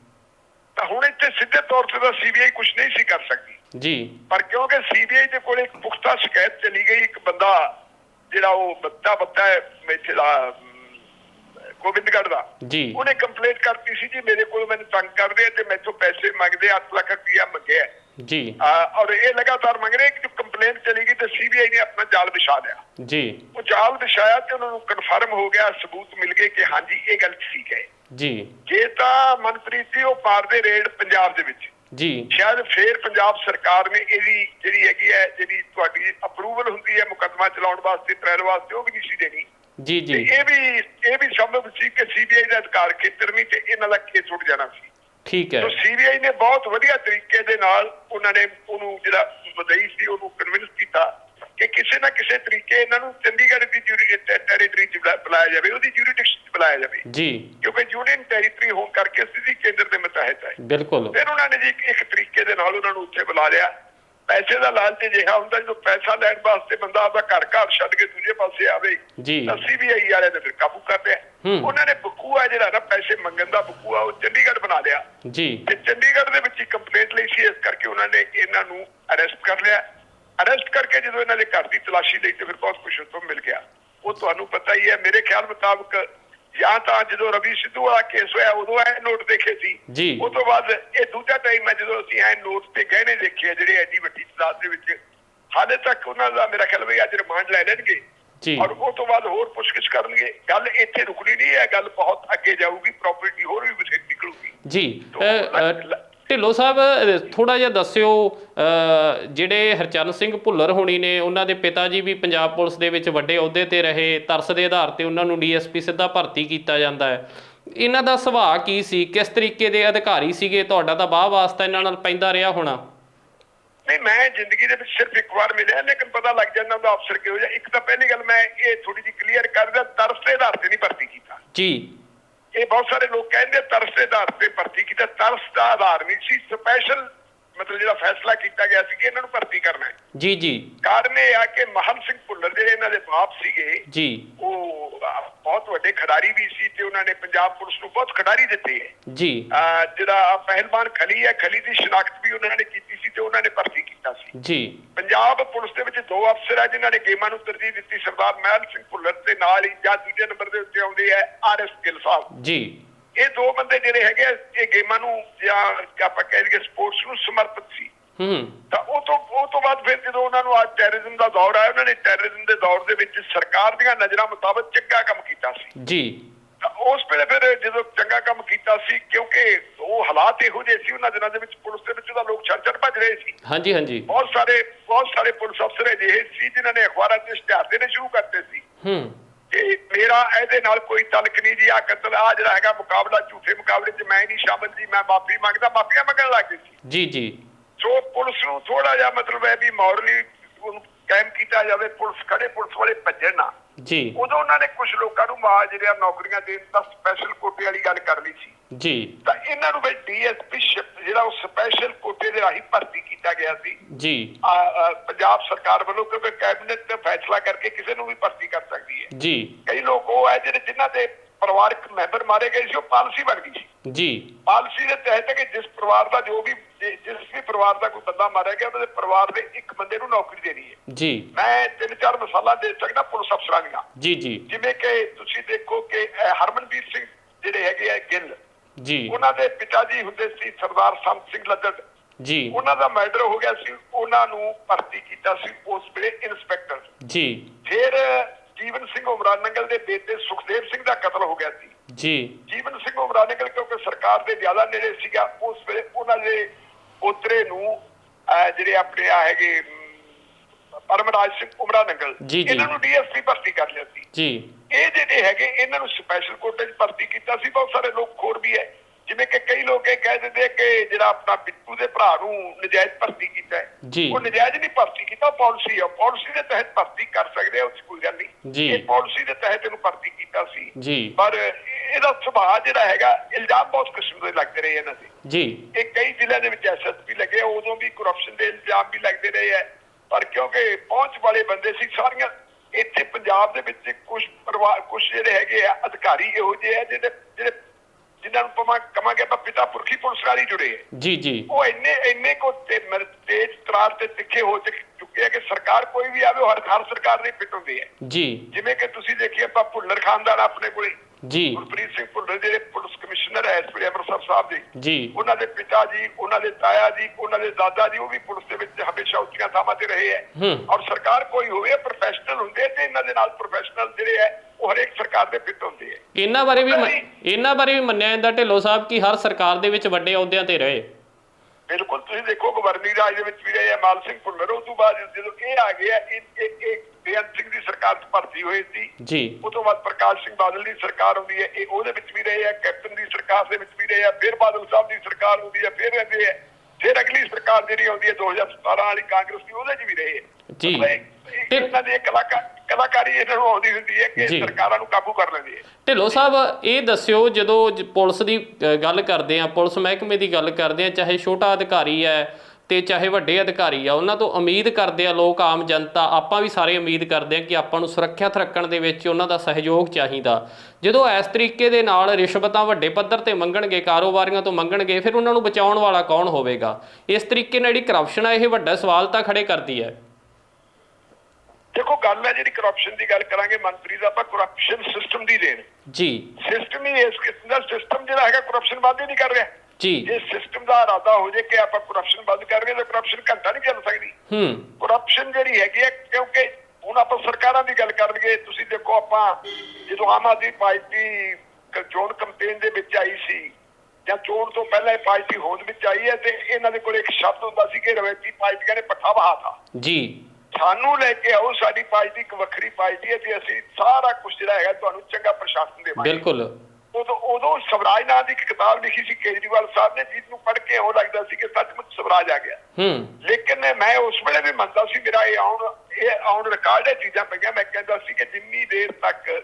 ਤਾਂ ਹੁਣ ਇੱਥੇ ਸਿੱਧੇ ਤੌਰ ਤੇ ਤਾਂ ਸੀਬੀਆਈ ਕੁਝ ਨਹੀਂ ਸੀ ਕਰ ਸਕਦੀ।
ਜੀ।
ਪਰ ਕਿਉਂਕਿ ਸੀਬੀਆਈ ਦੇ ਕੋਲ ਇੱਕ ਪੁਖਤਾ ਸ਼ਿਕਾਇਤ ਚਲੀ ਗਈ ਇੱਕ ਬੰਦਾ ਜਿਹੜਾ ਉਹ ਬੱਤਾ ਬੱਤਾ ਹੈ ਇੱਥੇ ਦਾ ਗੋਬਿੰਦਗੜ੍ਹ ਦਾ।
ਜੀ।
ਉਹਨੇ ਕੰਪਲੇਂਟ ਕਰਤੀ ਸੀ ਜੀ ਮੇਰੇ ਕੋਲ ਮੈਨੂੰ ਤੰਗ ਕਰਦੇ ਆ ਤੇ ਮੈਥੋਂ ਪੈਸੇ ਮੰਗਦੇ 8 ਲੱਖ ਰੁਪਇਆ ਮੰਗਿਆ।
ਜੀ।
ਆ, ਔਰ ਇਹ ਲਗਾਤਾਰ ਮੰਗ ਰਹੇ ਕਿ ਕੰਪਲੇਂਟ ਚਲੀ ਗਈ ਤੇ ਸੀਬੀਆਈ ਨੇ ਆਪਣਾ ਜਾਲ ਵਿਛਾ ਲਿਆ।
ਜੀ।
ਉਹ ਜਾਲ ਵਿਛਾਇਆ ਤੇ ਉਹਨਾਂ ਨੂੰ ਕਨਫਰਮ ਹੋ ਗਿਆ ਸਬੂਤ ਮਿਲ ਗਏ ਕਿ ਹਾਂਜੀ ਇਹ ਗੱਲ ਠੀਕ ਹੈ।
ਜੀ।
ਜੇ ਤਾਂ ਮਨਪ੍ਰੀਤ ਜੀ ਉਹ ਪਾਰਦੇ ਰੇਡ ਪੰਜਾਬ ਦੇ ਵਿੱਚ।
ਜੀ।
ਸ਼ਾਇਦ ਫੇਰ ਪੰਜਾਬ ਸਰਕਾਰ ਨੇ ਇਹਦੀ ਜਿਹੜੀ ਹੈਗੀ ਹੈ ਜਿਹੜੀ ਤੁਹਾਡੀ ਅਪਰੂਵਲ ਹੁੰਦੀ ਹੈ ਮੁਕੱਦਮਾ ਚਲਾਉਣ ਵਾਸਤੇ ਟ੍ਰਾਇਲ ਵਾਸਤੇ ਉਹ ਵੀ ਨਹੀਂ ਸੀ ਦੇਣੀ।
ਜੀ
ਤੇ
ਜੀ
ਇਹ ਵੀ ਇਹ ਵੀ ਸੰਭਵ ਸੀ ਕਿ ਸੀਬੀਆਈ ਦਾ ਅਧਿਕਾਰ ਖੇਤਰ ਵੀ ਤੇ ਇਹਨਾਂ ਦਾ ਕੇਸ ਉੱਡ ਜਾਣਾ ਸੀ।
ਠੀਕ ਹੈ।
ਸੋ ਸੀਬੀਆਈ ਨੇ ਬਹੁਤ ਵਧੀਆ ਤਰੀਕੇ ਦੇ ਨਾਲ ਉਹਨਾਂ ਨੇ ਉਹਨੂੰ ਜਿਹੜਾ ਮਦਈ ਸੀ ਉਹਨੂੰ ਕਨਵਿੰਸ ਕੀਤਾ ਕਿ ਕਿਸੇ ਨਾ ਕਿਸੇ ਤਰੀਕੇ ਇਹਨਾਂ ਨੂੰ ਚੰਡੀਗੜ੍ਹ ਦੀ ਜੂਰੀ ਟੈਰੀਟਰੀ ਚ ਬੁਲਾ- ਬੁਲਾਇਆ ਜਾਵੇ ਉਹਦੀ ਜੂਰੀਡਿਕਸ਼ਨ ਚ ਬੁਲਾਇਆ ਜਾਵੇ।
ਜੀ।
ਕਿਉਂਕਿ ਯੂਨੀਅਨ ਟੈਰੀਟਰੀ ਹੋਣ ਕਰਕੇ ਸਿੱਧੀ ਕੇਂਦਰ ਮਤਹਿਤ ਹੈ।
ਬਿਲਕੁਲ।
ਫਿਰ ਉਹਨਾਂ ਨੇ ਜੀ ਇੱਕ- ਤਰੀਕੇ ਦੇ ਨਾਲ ਉਹਨਾਂ ਨੂੰ ਉੱਥੇ ਬੁਲਾ ਲਿਆ। ਪੈਸੇ ਦਾ ਲਾਲਚ ਜਿਹਾ ਹੁੰਦਾ ਜਦੋਂ ਪੈਸਾ ਲੈਣ ਵਾਸਤੇ ਬੰਦਾ ਆਪਦਾ ਘਰ ਘਰ ਛੱਡ ਕੇ ਦੂਜੇ ਪਾਸੇ ਆਵੇ
ਜੀ।
ਤਾਂ ਸੀਬੀਆਈ ਵਾਲਿਆਂ ਨੇ ਫਿਰ ਕਾਬੂ ਕਰ ਲਿਆ। ਉਹਨਾਂ ਨੇ ਬਕੂਆ ਜਿਹੜਾ ਨਾ ਪੈਸੇ ਮੰਗਣ ਦਾ ਬਕੂਆ ਉਹ ਚੰਡੀਗੜ੍ਹ ਬਣਾ ਲਿਆ।
ਜੀ।
ਤੇ ਚੰਡੀਗੜ੍ਹ ਦੇ ਵਿੱਚ ਹੀ ਕੰਪਲੇਂਟ ਲਈ ਸੀ ਇਸ ਕਰਕੇ ਉਹਨਾਂ ਨੇ ਇਹਨਾਂ ਨੂੰ ਅਰੈਸਟ ਕਰ ਲਿਆ। ਅਰੈਸਟ ਕਰਕੇ ਜਦੋਂ ਇਹਨਾਂ ਦੇ ਘਰ ਦੀ ਤਲਾਸ਼ੀ ਲਈ ਤੇ ਫਿਰ ਬਹੁਤ ਕੁਝ ਉੱਥੋਂ ਮਿਲ ਗਿਆ। ਉਹ ਤੁਹਾਨੂੰ ਪਤਾ ਹੀ ਹੈ ਮੇਰੇ ਖਿਆਲ ਮੁਤਾਬਕ ਜਾਂ ਤਾਂ ਜਦੋਂ ਰਵੀ ਸਿੱਧੂ ਵਾਲਾ ਕੇਸ ਹੋਇਆ ਉਦੋਂ ਇਹ ਨੋਟ ਦੇਖੇ ਸੀ।
ਜੀ।
ਉਸ ਤੋਂ ਬਾਅਦ ਇਹ ਦੂਜਾ ਟਾਈਮ ਹੈ ਜਦੋਂ ਅਸੀਂ ਇਹ ਨੋਟ ਤੇ ਗਹਿਣੇ ਦੇਖੇ ਆ ਜਿਹੜੇ ਐਡੀ ਵੱਡੀ ਤਦਾਦ ਦੇ ਵਿੱਚ। ਹਾਲੇ ਤੱਕ ਉਹਨਾਂ ਦਾ ਮੇਰਾ ਖਿਆਲ ਵੀ ਅੱਜ ਰਿਮਾਂਡ ਲੈ ਲੈਣਗੇ।
ਜੀ।
ਔਰ ਉਹ ਤੋਂ ਬਾਅਦ ਹੋਰ ਪੁੱਛਗਿੱਛ ਕਰਨਗੇ। ਗੱਲ ਇੱਥੇ ਰੁਕਣੀ ਨਹੀਂ ਹੈ ਗੱਲ ਬਹੁਤ ਅੱਗੇ ਜਾਊਗੀ ਪ੍ਰਾਪਰਟੀ ਹੋਰ ਵੀ ਬਥੇਰੀ ਨਿਕਲੂਗੀ।
ਜੀ। ਅ, ਅ, ਢਿੱਲੋਂ ਸਾਹਿਬ ਥੋੜਾ ਜਿਹਾ ਦੱਸਿਓ ਜਿਹੜੇ ਹਰਚਰਨ ਸਿੰਘ ਭੁੱਲਰ ਹੋਣੀ ਨੇ ਉਹਨਾਂ ਦੇ ਪਿਤਾ ਜੀ ਵੀ ਪੰਜਾਬ ਪੁਲਿਸ ਦੇ ਵਿੱਚ ਵੱਡੇ ਅਹੁਦੇ ਤੇ ਰਹੇ ਤਰਸ ਦੇ ਆਧਾਰ ਤੇ ਉਹਨਾਂ ਨੂੰ ਡੀਐਸਪੀ ਸਿੱਧਾ ਭਰਤੀ ਕੀਤਾ ਜਾਂਦਾ ਹੈ। ਇਹਨਾਂ ਦਾ ਸੁਭਾਅ ਕੀ ਸੀ? ਕਿਸ ਤਰੀਕੇ ਦੇ ਅਧਿਕਾਰੀ ਸੀਗੇ? ਤੁਹਾਡਾ ਤਾਂ ਬਾਹ ਵਾਸਤਾ ਇਹਨਾਂ ਨਾਲ ਪੈਂਦਾ ਰਿਹਾ ਹੋਣਾ।
ਨਹੀਂ ਮੈਂ ਜ਼ਿੰਦਗੀ ਦੇ ਵਿੱਚ ਸਿਰਫ ਇੱਕ ਵਾਰ ਮਿਲਿਆ ਲੇਕਿਨ ਪਤਾ ਲੱਗ ਜਾਂਦਾ ਉਹਦਾ ਅਫਸਰ ਕਿਹੋ ਜਿਹਾ। ਇੱਕ ਤਾਂ ਪਹਿਲੀ ਗੱਲ ਮੈਂ ਇਹ ਥੋੜੀ ਜਿਹੀ ਕਲੀਅਰ ਕਰ ਦਿਆਂ ਤਰਸ ਦੇ ਆਧਾਰ ਤੇ ਨਹੀਂ ਭਰਤੀ ਕੀਤਾ।
ਜੀ।
ਇਹ ਬਹੁਤ ਸਾਰੇ ਲੋਕ ਕਹਿੰਦੇ ਤਰਸ ਦੇ ਆਧਾਰ ਤੇ ਭਰਤੀ ਕੀਤਾ। ਤਰਸ ਦਾ ਆਧਾਰ ਨਹੀਂ ਸੀ ਸਪੈਸ਼ਲ ਮਤਲਬ ਜਿਹੜਾ ਫੈਸਲਾ ਕੀਤਾ ਗਿਆ ਸੀ ਕਿ ਇਹਨਾਂ ਨੂੰ ਭਰਤੀ ਕਰਨਾ ਹੈ।
ਜੀ ਜੀ।
ਕਾਰਨ ਇਹ ਆ ਕਿ ਮਹਨ ਸਿੰਘ ਭੁੱਲਰ ਜਿਹੜੇ ਇਹਨਾਂ ਦੇ ਬਾਪ ਸੀਗੇ
ਜੀ।
ਉਹ ਬਹੁਤ ਵੱਡੇ ਖਿਡਾਰੀ ਵੀ ਸੀ ਤੇ ਉਹਨਾਂ ਨੇ ਪੰਜਾਬ ਪੁਲਿਸ ਨੂੰ ਬਹੁਤ ਖਿਡਾਰੀ ਦਿੱਤੇ ਹੈ।
ਜੀ।
ਜਿਹੜਾ ਪਹਿਲਵਾਨ ਖਲੀ ਹੈ ਖਲੀ ਦੀ ਸ਼ਨਾਖਤ ਵੀ ਉਹਨਾਂ ਨੇ ਕੀਤੀ ਸੀ ਤੇ ਉਹਨਾਂ ਨੇ ਭਰਤੀ ਕੀਤਾ ਸੀ।
ਜੀ।
ਪੰਜਾਬ ਪੁਲਿਸ ਦੇ ਵਿੱਚ ਦੋ ਅਫਸਰ ਆ ਜਿਨ੍ਹਾਂ ਨੇ ਗੇਮਾਂ ਨੂੰ ਤਰਜੀਹ ਦਿੱਤੀ ਸਰਦਾਰ ਮਹਿਲ ਸਿੰਘ ਭੁੱਲਰ ਤੇ ਨਾਲ ਹੀ ਜਾਂ ਦੂਜੇ ਨੰਬਰ ਦੇ ਉੱਤੇ ਆਉਂਦੇ ਆ ਆਰ ਐਸ ਗਿੱਲ ਸਾਹਿਬ।
ਜੀ।
ਇਹ ਦੋ ਬੰਦੇ ਜਿਹੜੇ ਹੈਗੇ ਆ, ਇਹ ਗੇਮਾਂ ਨੂੰ ਜਾਂ ਆਪਾਂ ਕਹਿ ਲਈਏ ਸਪੋਰਟਸ ਨੂੰ ਸਮਰਪਿਤ ਸੀ।
ਹੂੰ।
ਤਾਂ ਉਹ ਤੋਂ ਉਹ ਤੋਂ ਬਾਅਦ ਫਿਰ ਜਦੋਂ ਉਹਨਾਂ ਨੂੰ ਅੱਜ ਟੈਰਰਿਜ਼ਮ ਦਾ ਦੌਰ ਆਇਆ ਉਹਨਾਂ ਨੇ ਟੈਰਰਿਜ਼ਮ ਦੇ ਦੌਰ ਦੇ ਵਿੱਚ ਸਰਕਾਰ ਦੀਆਂ ਨਜ਼ਰਾਂ ਮੁਤਾਬਕ ਚੰਗਾ ਕੰਮ ਕੀਤਾ ਸੀ।
ਜੀ।
ਤਾਂ ਉਸ ਵੇਲੇ ਫਿਰ ਜਦੋਂ ਚੰਗਾ ਕੰਮ ਕੀਤਾ ਸੀ ਕਿਉਂਕਿ ਉਹ ਹਾਲਾਤ ਇਹੋ ਜਿਹੇ ਸੀ ਉਹਨਾਂ ਦਿਨਾਂ ਦੇ ਵਿੱਚ ਪੁਲਿਸ ਦੇ ਵਿੱਚ ਤਾਂ ਲੋਕ ਛੱਡ ਛੱਡ ਭੱਜ ਰਹੇ ਸੀ।
ਹਾਂਜੀ ਹਾਂਜੀ।
ਬਹੁਤ ਸਾਰੇ ਬਹੁਤ ਸਾਰੇ ਪੁਲਿਸ ਅਫਸਰ ਅਜਿਹੇ ਸੀ ਜਿਨ੍ਹਾਂ ਨੇ ਅਖਬਾਰਾਂ 'ਚ ਇਸ਼ਤਿਹਾਰ ਦੇਣੇ ਸ਼ੁਰੂ ਕਰਤੇ ਸੀ।
ਹੂੰ।
ਕਿ ਮੇਰਾ ਇਹਦੇ ਨਾਲ ਕੋਈ ਤਲਕ ਨਹੀਂ ਜੀ ਆ ਕਤਲ ਆ ਜਿਹੜਾ ਹੈਗਾ ਮੁਕਾਬਲਾ ਝੂਠੇ ਮੁਕਾਬਲੇ 'ਚ ਮੈਂ ਨਹੀਂ ਸ਼ਾਮਲ ਜੀ ਮੈਂ ਮਾਫੀ ਮੰਗਦਾ ਮਾਫੀਆਂ ਮੰਗਣ ਲੱਗ ਗਏ ਸੀ।
ਜੀ ਜੀ।
ਸੋ ਪੁਲਿਸ ਨੂੰ ਥੋੜਾ ਜਿਹਾ ਮਤਲਬ ਹੈ ਵੀ ਮੌਰਲੀ ਉਹਨੂੰ ਕਾਇਮ ਕੀਤਾ ਜਾਵੇ ਪੁਲਿਸ ਖੜੇ ਪੁਲਿਸ ਵਾਲੇ ਭੱਜਣ ਨਾ।
ਜੀ।
ਉਦੋਂ ਉਹਨਾਂ ਨੇ ਕੁਝ ਲੋਕਾਂ ਨੂੰ ਮਾ ਜਿਹੜੀਆਂ ਨੌਕਰੀਆਂ ਦੇਣ ਦਾ ਸਪੈਸ਼ਲ ਕੋਟੇ ਵਾਲੀ ਗੱਲ ਕਰ ਲਈ ਸੀ।
ਜੀ।
ਤਾਂ ਇਹਨਾਂ ਨੂੰ ਵੀ ਡੀਐਸਪੀ ਜਿਹੜਾ ਉਹ ਸਪੈਸ਼ਲ ਕੋਟੇ ਦੇ ਰਾਹੀਂ ਭਰਤੀ ਕੀਤਾ ਗਿਆ ਸੀ।
ਜੀ।
ਪੰਜਾਬ ਸਰਕਾਰ ਵੱਲੋਂ ਕਿਉਂਕਿ ਕੈਬਨਿਟ ਨੇ ਫੈਸਲਾ ਕਰਕੇ ਕਿਸੇ ਨੂੰ ਵੀ ਭਰਤੀ ਕਰ ਸਕਦੀ ਹੈ।
ਜੀ।
ਕਈ ਲੋਕ ਉਹ ਹੈ ਜਿਹੜੇ ਜਿਨ੍ਹਾਂ ਦੇ ਪਰਿਵਾਰਕ ਮੈਂਬਰ ਮਾਰੇ ਗਏ ਸੀ ਉਹ ਪਾਲਿਸੀ ਬਣ ਗਈ ਸੀ।
ਜੀ।
ਪਾਲਿਸੀ ਦੇ ਤਹਿਤ ਕਿ ਜਿਸ ਪਰਿਵਾਰ ਦਾ ਜੋ ਵੀ ਜਿਸ ਵੀ ਪਰਿਵਾਰ ਦਾ ਕੋਈ ਬੰਦਾ ਮਾਰਿਆ ਗਿਆ ਉਹਦੇ ਪਰਿਵਾਰ ਦੇ ਇੱਕ ਬੰਦੇ ਨੂੰ ਨੌਕਰੀ ਦੇਣੀ ਹੈ।
ਜੀ।
ਮੈਂ ਤਿੰਨ ਚਾਰ ਮਿਸਾਲਾਂ ਦੇ ਸਕਦਾ ਪੁਲਿਸ ਅਫਸਰਾਂ ਦੀਆਂ।
ਜੀ ਜੀ।
ਜਿਵੇਂ ਕਿ ਤੁਸੀਂ ਦੇਖੋ ਕਿ ਹਰਮਨਵੀਰ ਸਿੰਘ ਜਿਹੜੇ ਹੈਗੇ ਆ ਗਿੱਲ।
ਜੀ।
ਉਹਨਾਂ ਦੇ ਪਿਤਾ ਜੀ ਹੁੰਦੇ ਸੀ ਸਰਦਾਰ ਸੰਤ ਸਿੰਘ ਲੱਦੜ।
ਜੀ।
ਉਹਨਾਂ ਦਾ ਮਰਡਰ ਹੋ ਗਿਆ ਸੀ ਉਹਨਾਂ ਨੂੰ ਭਰਤੀ ਕੀਤਾ ਸੀ ਉਸ ਵੇਲੇ ਇਨਸਪੈਕਟਰ
ਜੀ।
ਫਿਰ ਜੀਵਨ ਸਿੰਘ ਉਮਰਾਂ ਨੰਗਲ ਦੇ ਬੇਟੇ ਸੁਖਦੇਵ ਸਿੰਘ ਦਾ ਕਤਲ ਹੋ ਗਿਆ ਸੀ।
ਜੀ।
ਜੀਵਨ ਸਿੰਘ ਉਮਰਾਂ ਨੰਗਲ ਕਿਉਂਕਿ ਸਰਕਾਰ ਦੇ ਜ਼ਿਆਦਾ ਨੇੜੇ ਸੀਗਾ ਉਸ ਵੇਲੇ ਉਹਨਾਂ ਦੇ ਪੋਤਰੇ ਨੂੰ ਜਿਹੜੇ ਆਪਣੇ ਆ ਹੈਗੇ ਪਰਮਰਾਜ ਸਿੰਘ ਉਮਰਾਂ ਨੰਗਲ
ਜੀ, ਜੀ।
ਇਹਨਾਂ ਨੂੰ ਡੀਐਸਪੀ ਭਰਤੀ ਕਰ ਲਿਆ ਸੀ।
ਜੀ।
ਇਹ ਜਿਹੜੇ ਹੈਗੇ ਇਹਨਾਂ ਨੂੰ ਸਪੈਸ਼ਲ ਕੋਟੇ 'ਚ ਭਰਤੀ ਕੀਤਾ ਸੀ ਬਹੁਤ ਸਾਰੇ ਲੋਕ ਖੋਰ ਵੀ ਹੈ। ਜਿਵੇਂ ਕਿ ਕਈ ਲੋਕ ਇਹ ਕਹਿ ਦਿੰਦੇ ਕਿ ਜਿਹੜਾ ਆਪਣਾ ਬਿੱਟੂ ਦੇ ਭਰਾ ਨੂੰ ਨਜਾਇਜ਼ ਭਰਤੀ ਕੀਤਾ ਹੈ। ਉਹ ਨਜਾਇਜ਼ ਨਹੀਂ ਭਰਤੀ ਕੀਤਾ ਪਾਲਿਸੀ ਆ। ਪਾਲਿਸੀ ਦੇ ਤਹਿਤ ਭਰਤੀ ਕਰ ਸਕਦੇ 'ਚ ਕੋਈ ਗੱਲ ਨਹੀਂ। ਇਹ ਪਾਲਿਸੀ ਦੇ ਤਹਿਤ ਇਹਨੂੰ ਭਰਤੀ ਕੀਤਾ ਸੀ। ਪਰ ਇਹਦਾ ਸੁਭਾਅ ਜਿਹੜਾ ਹੈਗਾ ਇਲਜ਼ਾਮ ਬਹੁਤ ਕਿਸਮ ਦੇ ਲੱਗਦੇ ਰਹੇ ਇਹਨਾਂ ਦੇ।
ਜੀ।
ਇਹ ਕਈ ਜ਼ਿਲ੍ਹਿਆਂ ਦੇ ਵਿੱਚ ਐਸਐਸਪੀ ਲੱਗੇ ਉਦੋਂ ਵੀ ਕਰਪਸ਼ਨ ਦੇ ਇਲਜ਼ਾਮ ਵੀ ਲੱਗਦੇ ਰਹੇ ਹੈ ਪਰ ਕਿਉਂਕਿ ਪਹੁੰਚ ਵਾਲੇ ਬੰਦੇ ਸੀ ਸਾਰੀਆਂ ਇੱਥੇ ਪੰਜਾਬ ਦੇ ਵਿੱਚ ਕੁਝ ਪਰਿਵਾਰ ਕੁਝ ਜਿਹੜੇ ਹੈਗੇ ਆ ਅਧਿਕਾਰੀ ਇਹੋ ਜਿਹੇ ਆ ਜਿਹੜੇ ਜਿਹੜੇ ਜਿਨ੍ਹਾਂ ਨੂੰ ਪਮਾ ਕਮਾਂਗੇ ਆਪਾਂ ਪਿਤਾ ਪੁਰਖੀ ਪੁਲਿਸ ਨਾਲ ਹੀ ਜੁੜੇ ਹੈ।
ਜੀ ਜੀ।
ਉਹ ਇੰਨੇ ਇੰਨੇ ਕੋ ਤੇਜ਼ ਤਰਾਰ ਤੇ ਤਿੱਖੇ ਹੋ ਚੁੱਕ- ਆ ਕਿ ਸਰਕਾਰ ਕੋਈ ਵੀ ਆਵੇ ਹਰ ਹਰ ਸਰਕਾਰ ਨਹੀਂ ਫਿੱਟ ਹੁੰਦੀ ਹੈ।
ਜੀ।
ਜਿਵੇਂ ਕਿ ਤੁਸੀਂ ਦੇਖੀਏ ਆਪਾਂ ਭੁੱਲਰ ਖਾਨਦਾਨ ਆਪਣੇ ਕੋਲੇ
ਜੀ।
ਗੁਰਪ੍ਰੀਤ ਸਿੰਘ ਭੁੱਲਰ ਜਿਹੜੇ ਪੁਲਿਸ ਕਮਿਸ਼ਨਰ ਇਸ ਵੇਲੇ ਅੰਮ੍ਰਿਤਸਰ ਸਾਹਿਬ ਦੇ
ਜੀ।
ਉਹਨਾਂ ਦੇ ਪਿਤਾ ਜੀ ਉਹਨਾਂ ਦੇ ਤਾਇਆ ਜੀ ਉਹਨਾਂ ਦੇ ਦਾਦਾ ਜੀ ਉਹ ਵੀ ਪੁਲਿਸ ਦੇ ਵਿੱਚ ਹਮੇਸ਼ਾ ਉੱਚੀਆਂ ਥਾਵਾਂ ਤੇ ਰਹੇ ਹੂੰ। ਔਰ ਸਰਕਾਰ ਕੋਈ ਹੋਵੇ ਪ੍ਰੋਫੈਸ਼ਨਲ ਹੁੰਦੇ ਤੇ ਇਹਨਾਂ ਦੇ ਨਾਲ ਪ੍ਰੋਫੈਸ਼ਨਲ ਜਿਹੜੇ ਹੈ ਉਹ ਹਰੇਕ ਸਰਕਾਰ ਦੇ ਫਿੱਟ ਹੁੰਦੇ ਹੈ।
ਇਹਨਾਂ ਬਾਰੇ ਵੀ ਇਹਨਾਂ ਬਾਰੇ ਵੀ ਮੰਨਿਆ ਜਾਂਦਾ ਢਿੱਲੋਂ ਸਾਹਿਬ ਕਿ ਹਰ ਸਰਕਾਰ ਦੇ ਵਿੱਚ ਵੱਡੇ ਅਹੁਦਿਆਂ ਤੇ ਰਹੇ।
ਬਿਲਕੁਲ ਤੁਸੀਂ ਦੇਖੋ ਗਵਰਨਰੀ ਰਾਜ ਦੇ ਵਿੱਚ ਵੀ ਰਹੇ ਮਾਲ ਸਿੰਘ ਭੁੱਲਰ ਉਸ ਤੋਂ ਬਾਅਦ ਜਦੋਂ ਇਹ ਆ ਗਿਆ ਇਹ ਇਹ ਸਰਕਾਰ 'ਚ ਭਰਤੀ ਹੋਏ ਸੀ।
ਜੀ।
ਉਸ ਤੋਂ ਬਾਅਦ ਪ੍ਰਕਾਸ਼ ਸਿੰਘ ਬਾਦਲ ਦੀ ਸਰਕਾਰ ਹੁੰਦੀ ਹੈ ਇਹ ਉਹਦੇ ਵਿੱਚ ਵੀ ਰਹੇ ਆ ਕੈਪਟਨ ਦੀ ਸਰਕਾਰ ਦੇ ਵਿੱਚ ਵੀ ਰਹੇ ਆ ਫਿਰ ਬਾਦਲ ਸਾਹਿਬ ਦੀ ਸਰਕਾਰ ਹੁੰਦੀ ਹੈ ਫਿਰ ਰਹਿੰਦੇ ਆ। ਫਿਰ ਅਗਲੀ ਸਰਕਾਰ ਜਿਹੜੀ ਆਉਂਦੀ ਹੈ 2017 ਵਾਲੀ ਕਾਂਗਰਸ ਦੀ ਉਹਦੇ 'ਚ ਵੀ ਰਹੇ
ਜੀ। ਤੇ-
ਇਹਨਾਂ ਦੀ ਕਲਾਕਾਰ ਕਲਾਕਾਰੀ ਇਹਨਾਂ ਨੂੰ ਆਉਂਦੀ ਹੁੰਦੀ ਹੈ ਕਿ। ਸਰਕਾਰਾਂ ਨੂੰ ਕਾਬੂ ਕਰ ਲੈਂਦੀ ਹੈ
ਢਿੱਲੋਂ ਸਾਹਿਬ ਇਹ ਦੱਸਿਓ ਜਦੋਂ ਪੁਲਿਸ ਦੀ ਗੱਲ ਕਰਦੇ ਆ ਪੁਲਿਸ ਮਹਿਕਮੇ ਦੀ ਗੱਲ ਕਰਦੇ ਆ ਚਾਹੇ ਛੋਟਾ ਅਧਿਕਾਰੀ ਹੈ ਤੇ ਚਾਹੇ ਵੱਡੇ ਅਧਿਕਾਰੀ ਆ ਉਹਨਾਂ ਤੋਂ ਉਮੀਦ ਕਰਦੇ ਆ ਲੋਕ ਆਮ ਜਨਤਾ ਆਪਾਂ ਵੀ ਸਾਰੇ ਉਮੀਦ ਕਰਦੇ ਆ ਕਿ ਆਪਾਂ ਨੂੰ ਸੁਰੱਖਿਅਤ ਰੱਖਣ ਦੇ ਵਿੱਚ ਉਹਨਾਂ ਦਾ ਸਹਿਯੋਗ ਚਾਹੀਦਾ। ਜਦੋਂ ਇਸ ਤਰੀਕੇ ਦੇ ਨਾਲ ਰਿਸ਼ਵਤਾਂ ਵੱਡੇ ਪੱਧਰ ਤੇ ਮੰਗਣਗੇ ਕਾਰੋਬਾਰੀਆਂ ਤੋਂ ਮੰਗਣਗੇ ਫਿਰ ਉਹਨਾਂ ਨੂੰ ਬਚਾਉਣ ਵਾਲਾ ਕੌਣ ਹੋਵੇਗਾ? ਇਸ ਤਰੀਕੇ ਨਾਲ ਜਿਹੜੀ ਕਰਪਸ਼ਨ ਆ ਇਹ ਵੱਡਾ ਸਵਾਲ ਤਾਂ ਖੜੇ ਕਰਦੀ ਹੈ।
ਦੇਖੋ ਗੱਲ ਹੈ ਜਿਹੜੀ ਕਰਪਸ਼ਨ ਦੀ ਗੱਲ ਕਰਾਂਗੇ ਮੰਤਰੀ ਦਾ ਆਪਾਂ ਕਰਪਸ਼ਨ ਸਿਸਟਮ ਦੀ ਦੇਣ।
ਜੀ।
ਸਿਸਟਮ ਹੀ ਇਸ ਕਿਸਮ ਦਾ ਸਿਸਟਮ ਜਿਹੜਾ ਹੈਗਾ ਕਰਪਸ਼ਨ ਹੀ ਨਹੀਂ ਕਰ ਰਿਹਾ।
ਜੀ।
ਜੇ ਸਿਸਟਮ ਦਾ ਇਰਾਦਾ ਹੋ ਜੇ ਕਿ ਆਪਾਂ ਕਰਪਸ਼ਨ ਬੰਦ ਕਰ ਰਹੇ ਤਾਂ ਕਰਪਸ਼ਨ ਘੰਟਾ ਨਹੀਂ ਚੱਲ ਸਕਦੀ।
ਹੂੰ।
ਕਰਪਸ਼ਨ ਜਿਹੜੀ ਹੈਗੀ ਹੈ ਕਿਉਂਕਿ ਹੁਣ ਆਪਾਂ ਸਰਕਾਰਾਂ ਦੀ ਗੱਲ ਕਰ ਲਈਏ ਤੁਸੀਂ ਦੇਖੋ ਆਪਾਂ ਜਦੋਂ ਆਮ ਆਦਮੀ ਪਾਰਟੀ ਚੋਣ ਕੰਪੇਨ ਦੇ ਵਿੱਚ ਆਈ ਸੀ ਜਾਂ ਚੋਣ ਤੋਂ ਪਹਿਲਾਂ ਇਹ ਪਾਰਟੀ ਹੋਂਦ ਵਿੱਚ ਆਈ ਹੈ ਤੇ ਇਹਨਾਂ ਦੇ ਕੋਲ ਇੱਕ ਸ਼ਬਦ ਹੁੰਦਾ ਸੀ ਕਿ ਰਵੈਤੀ ਪਾਰਟੀਆਂ ਨੇ ਪੱਠਾ ਬਹਾਤਾ
ਜੀ।
ਸਾਨੂੰ ਲੈ ਕੇ ਆਓ ਸਾਡੀ ਪਾਰਟੀ ਇੱਕ ਵੱਖਰੀ ਪਾਰਟੀ ਹੈ ਤੇ ਅਸੀਂ ਸਾਰਾ ਕੁਝ ਜਿਹੜਾ ਹੈਗਾ ਤੁਹਾਨੂੰ ਚੰਗਾ ਪ੍ਰਸ਼ਾਸਨ ਦੇਵਾਂਗੇ।
ਬਿਲਕੁਲ।
ਉਦੋਂ ਉਦੋਂ ਸਵਰਾਜ ਨਾਂ ਦੀ ਇੱਕ ਕਿਤਾਬ ਲਿਖੀ ਸੀ ਕੇਜਰੀਵਾਲ ਸਾਹਿਬ ਨੇ ਜਿਸ ਨੂੰ ਪੜ੍ਹ ਕੇ ਉਹ ਲੱਗਦਾ ਸੀ ਕਿ ਸੱਚਮੁੱਚ ਸਵਰਾਜ ਆ ਗਿਆ।
ਹੂੰ।
ਲੇਕਿਨ ਮੈਂ ਉਸ ਵੇਲੇ ਵੀ ਮੰਨਦਾ ਸੀ ਮੇਰਾ ਇਹ ਆਉਣ ਇਹ ਆਉਣ ਰਿਕਾਰਡ ਹੈ ਚੀਜ਼ਾਂ ਪਈਆਂ। ਮੈਂ ਕਹਿੰਦਾ ਸੀ ਕਿ ਜਿੰਨੀ ਦੇਰ ਤੱਕ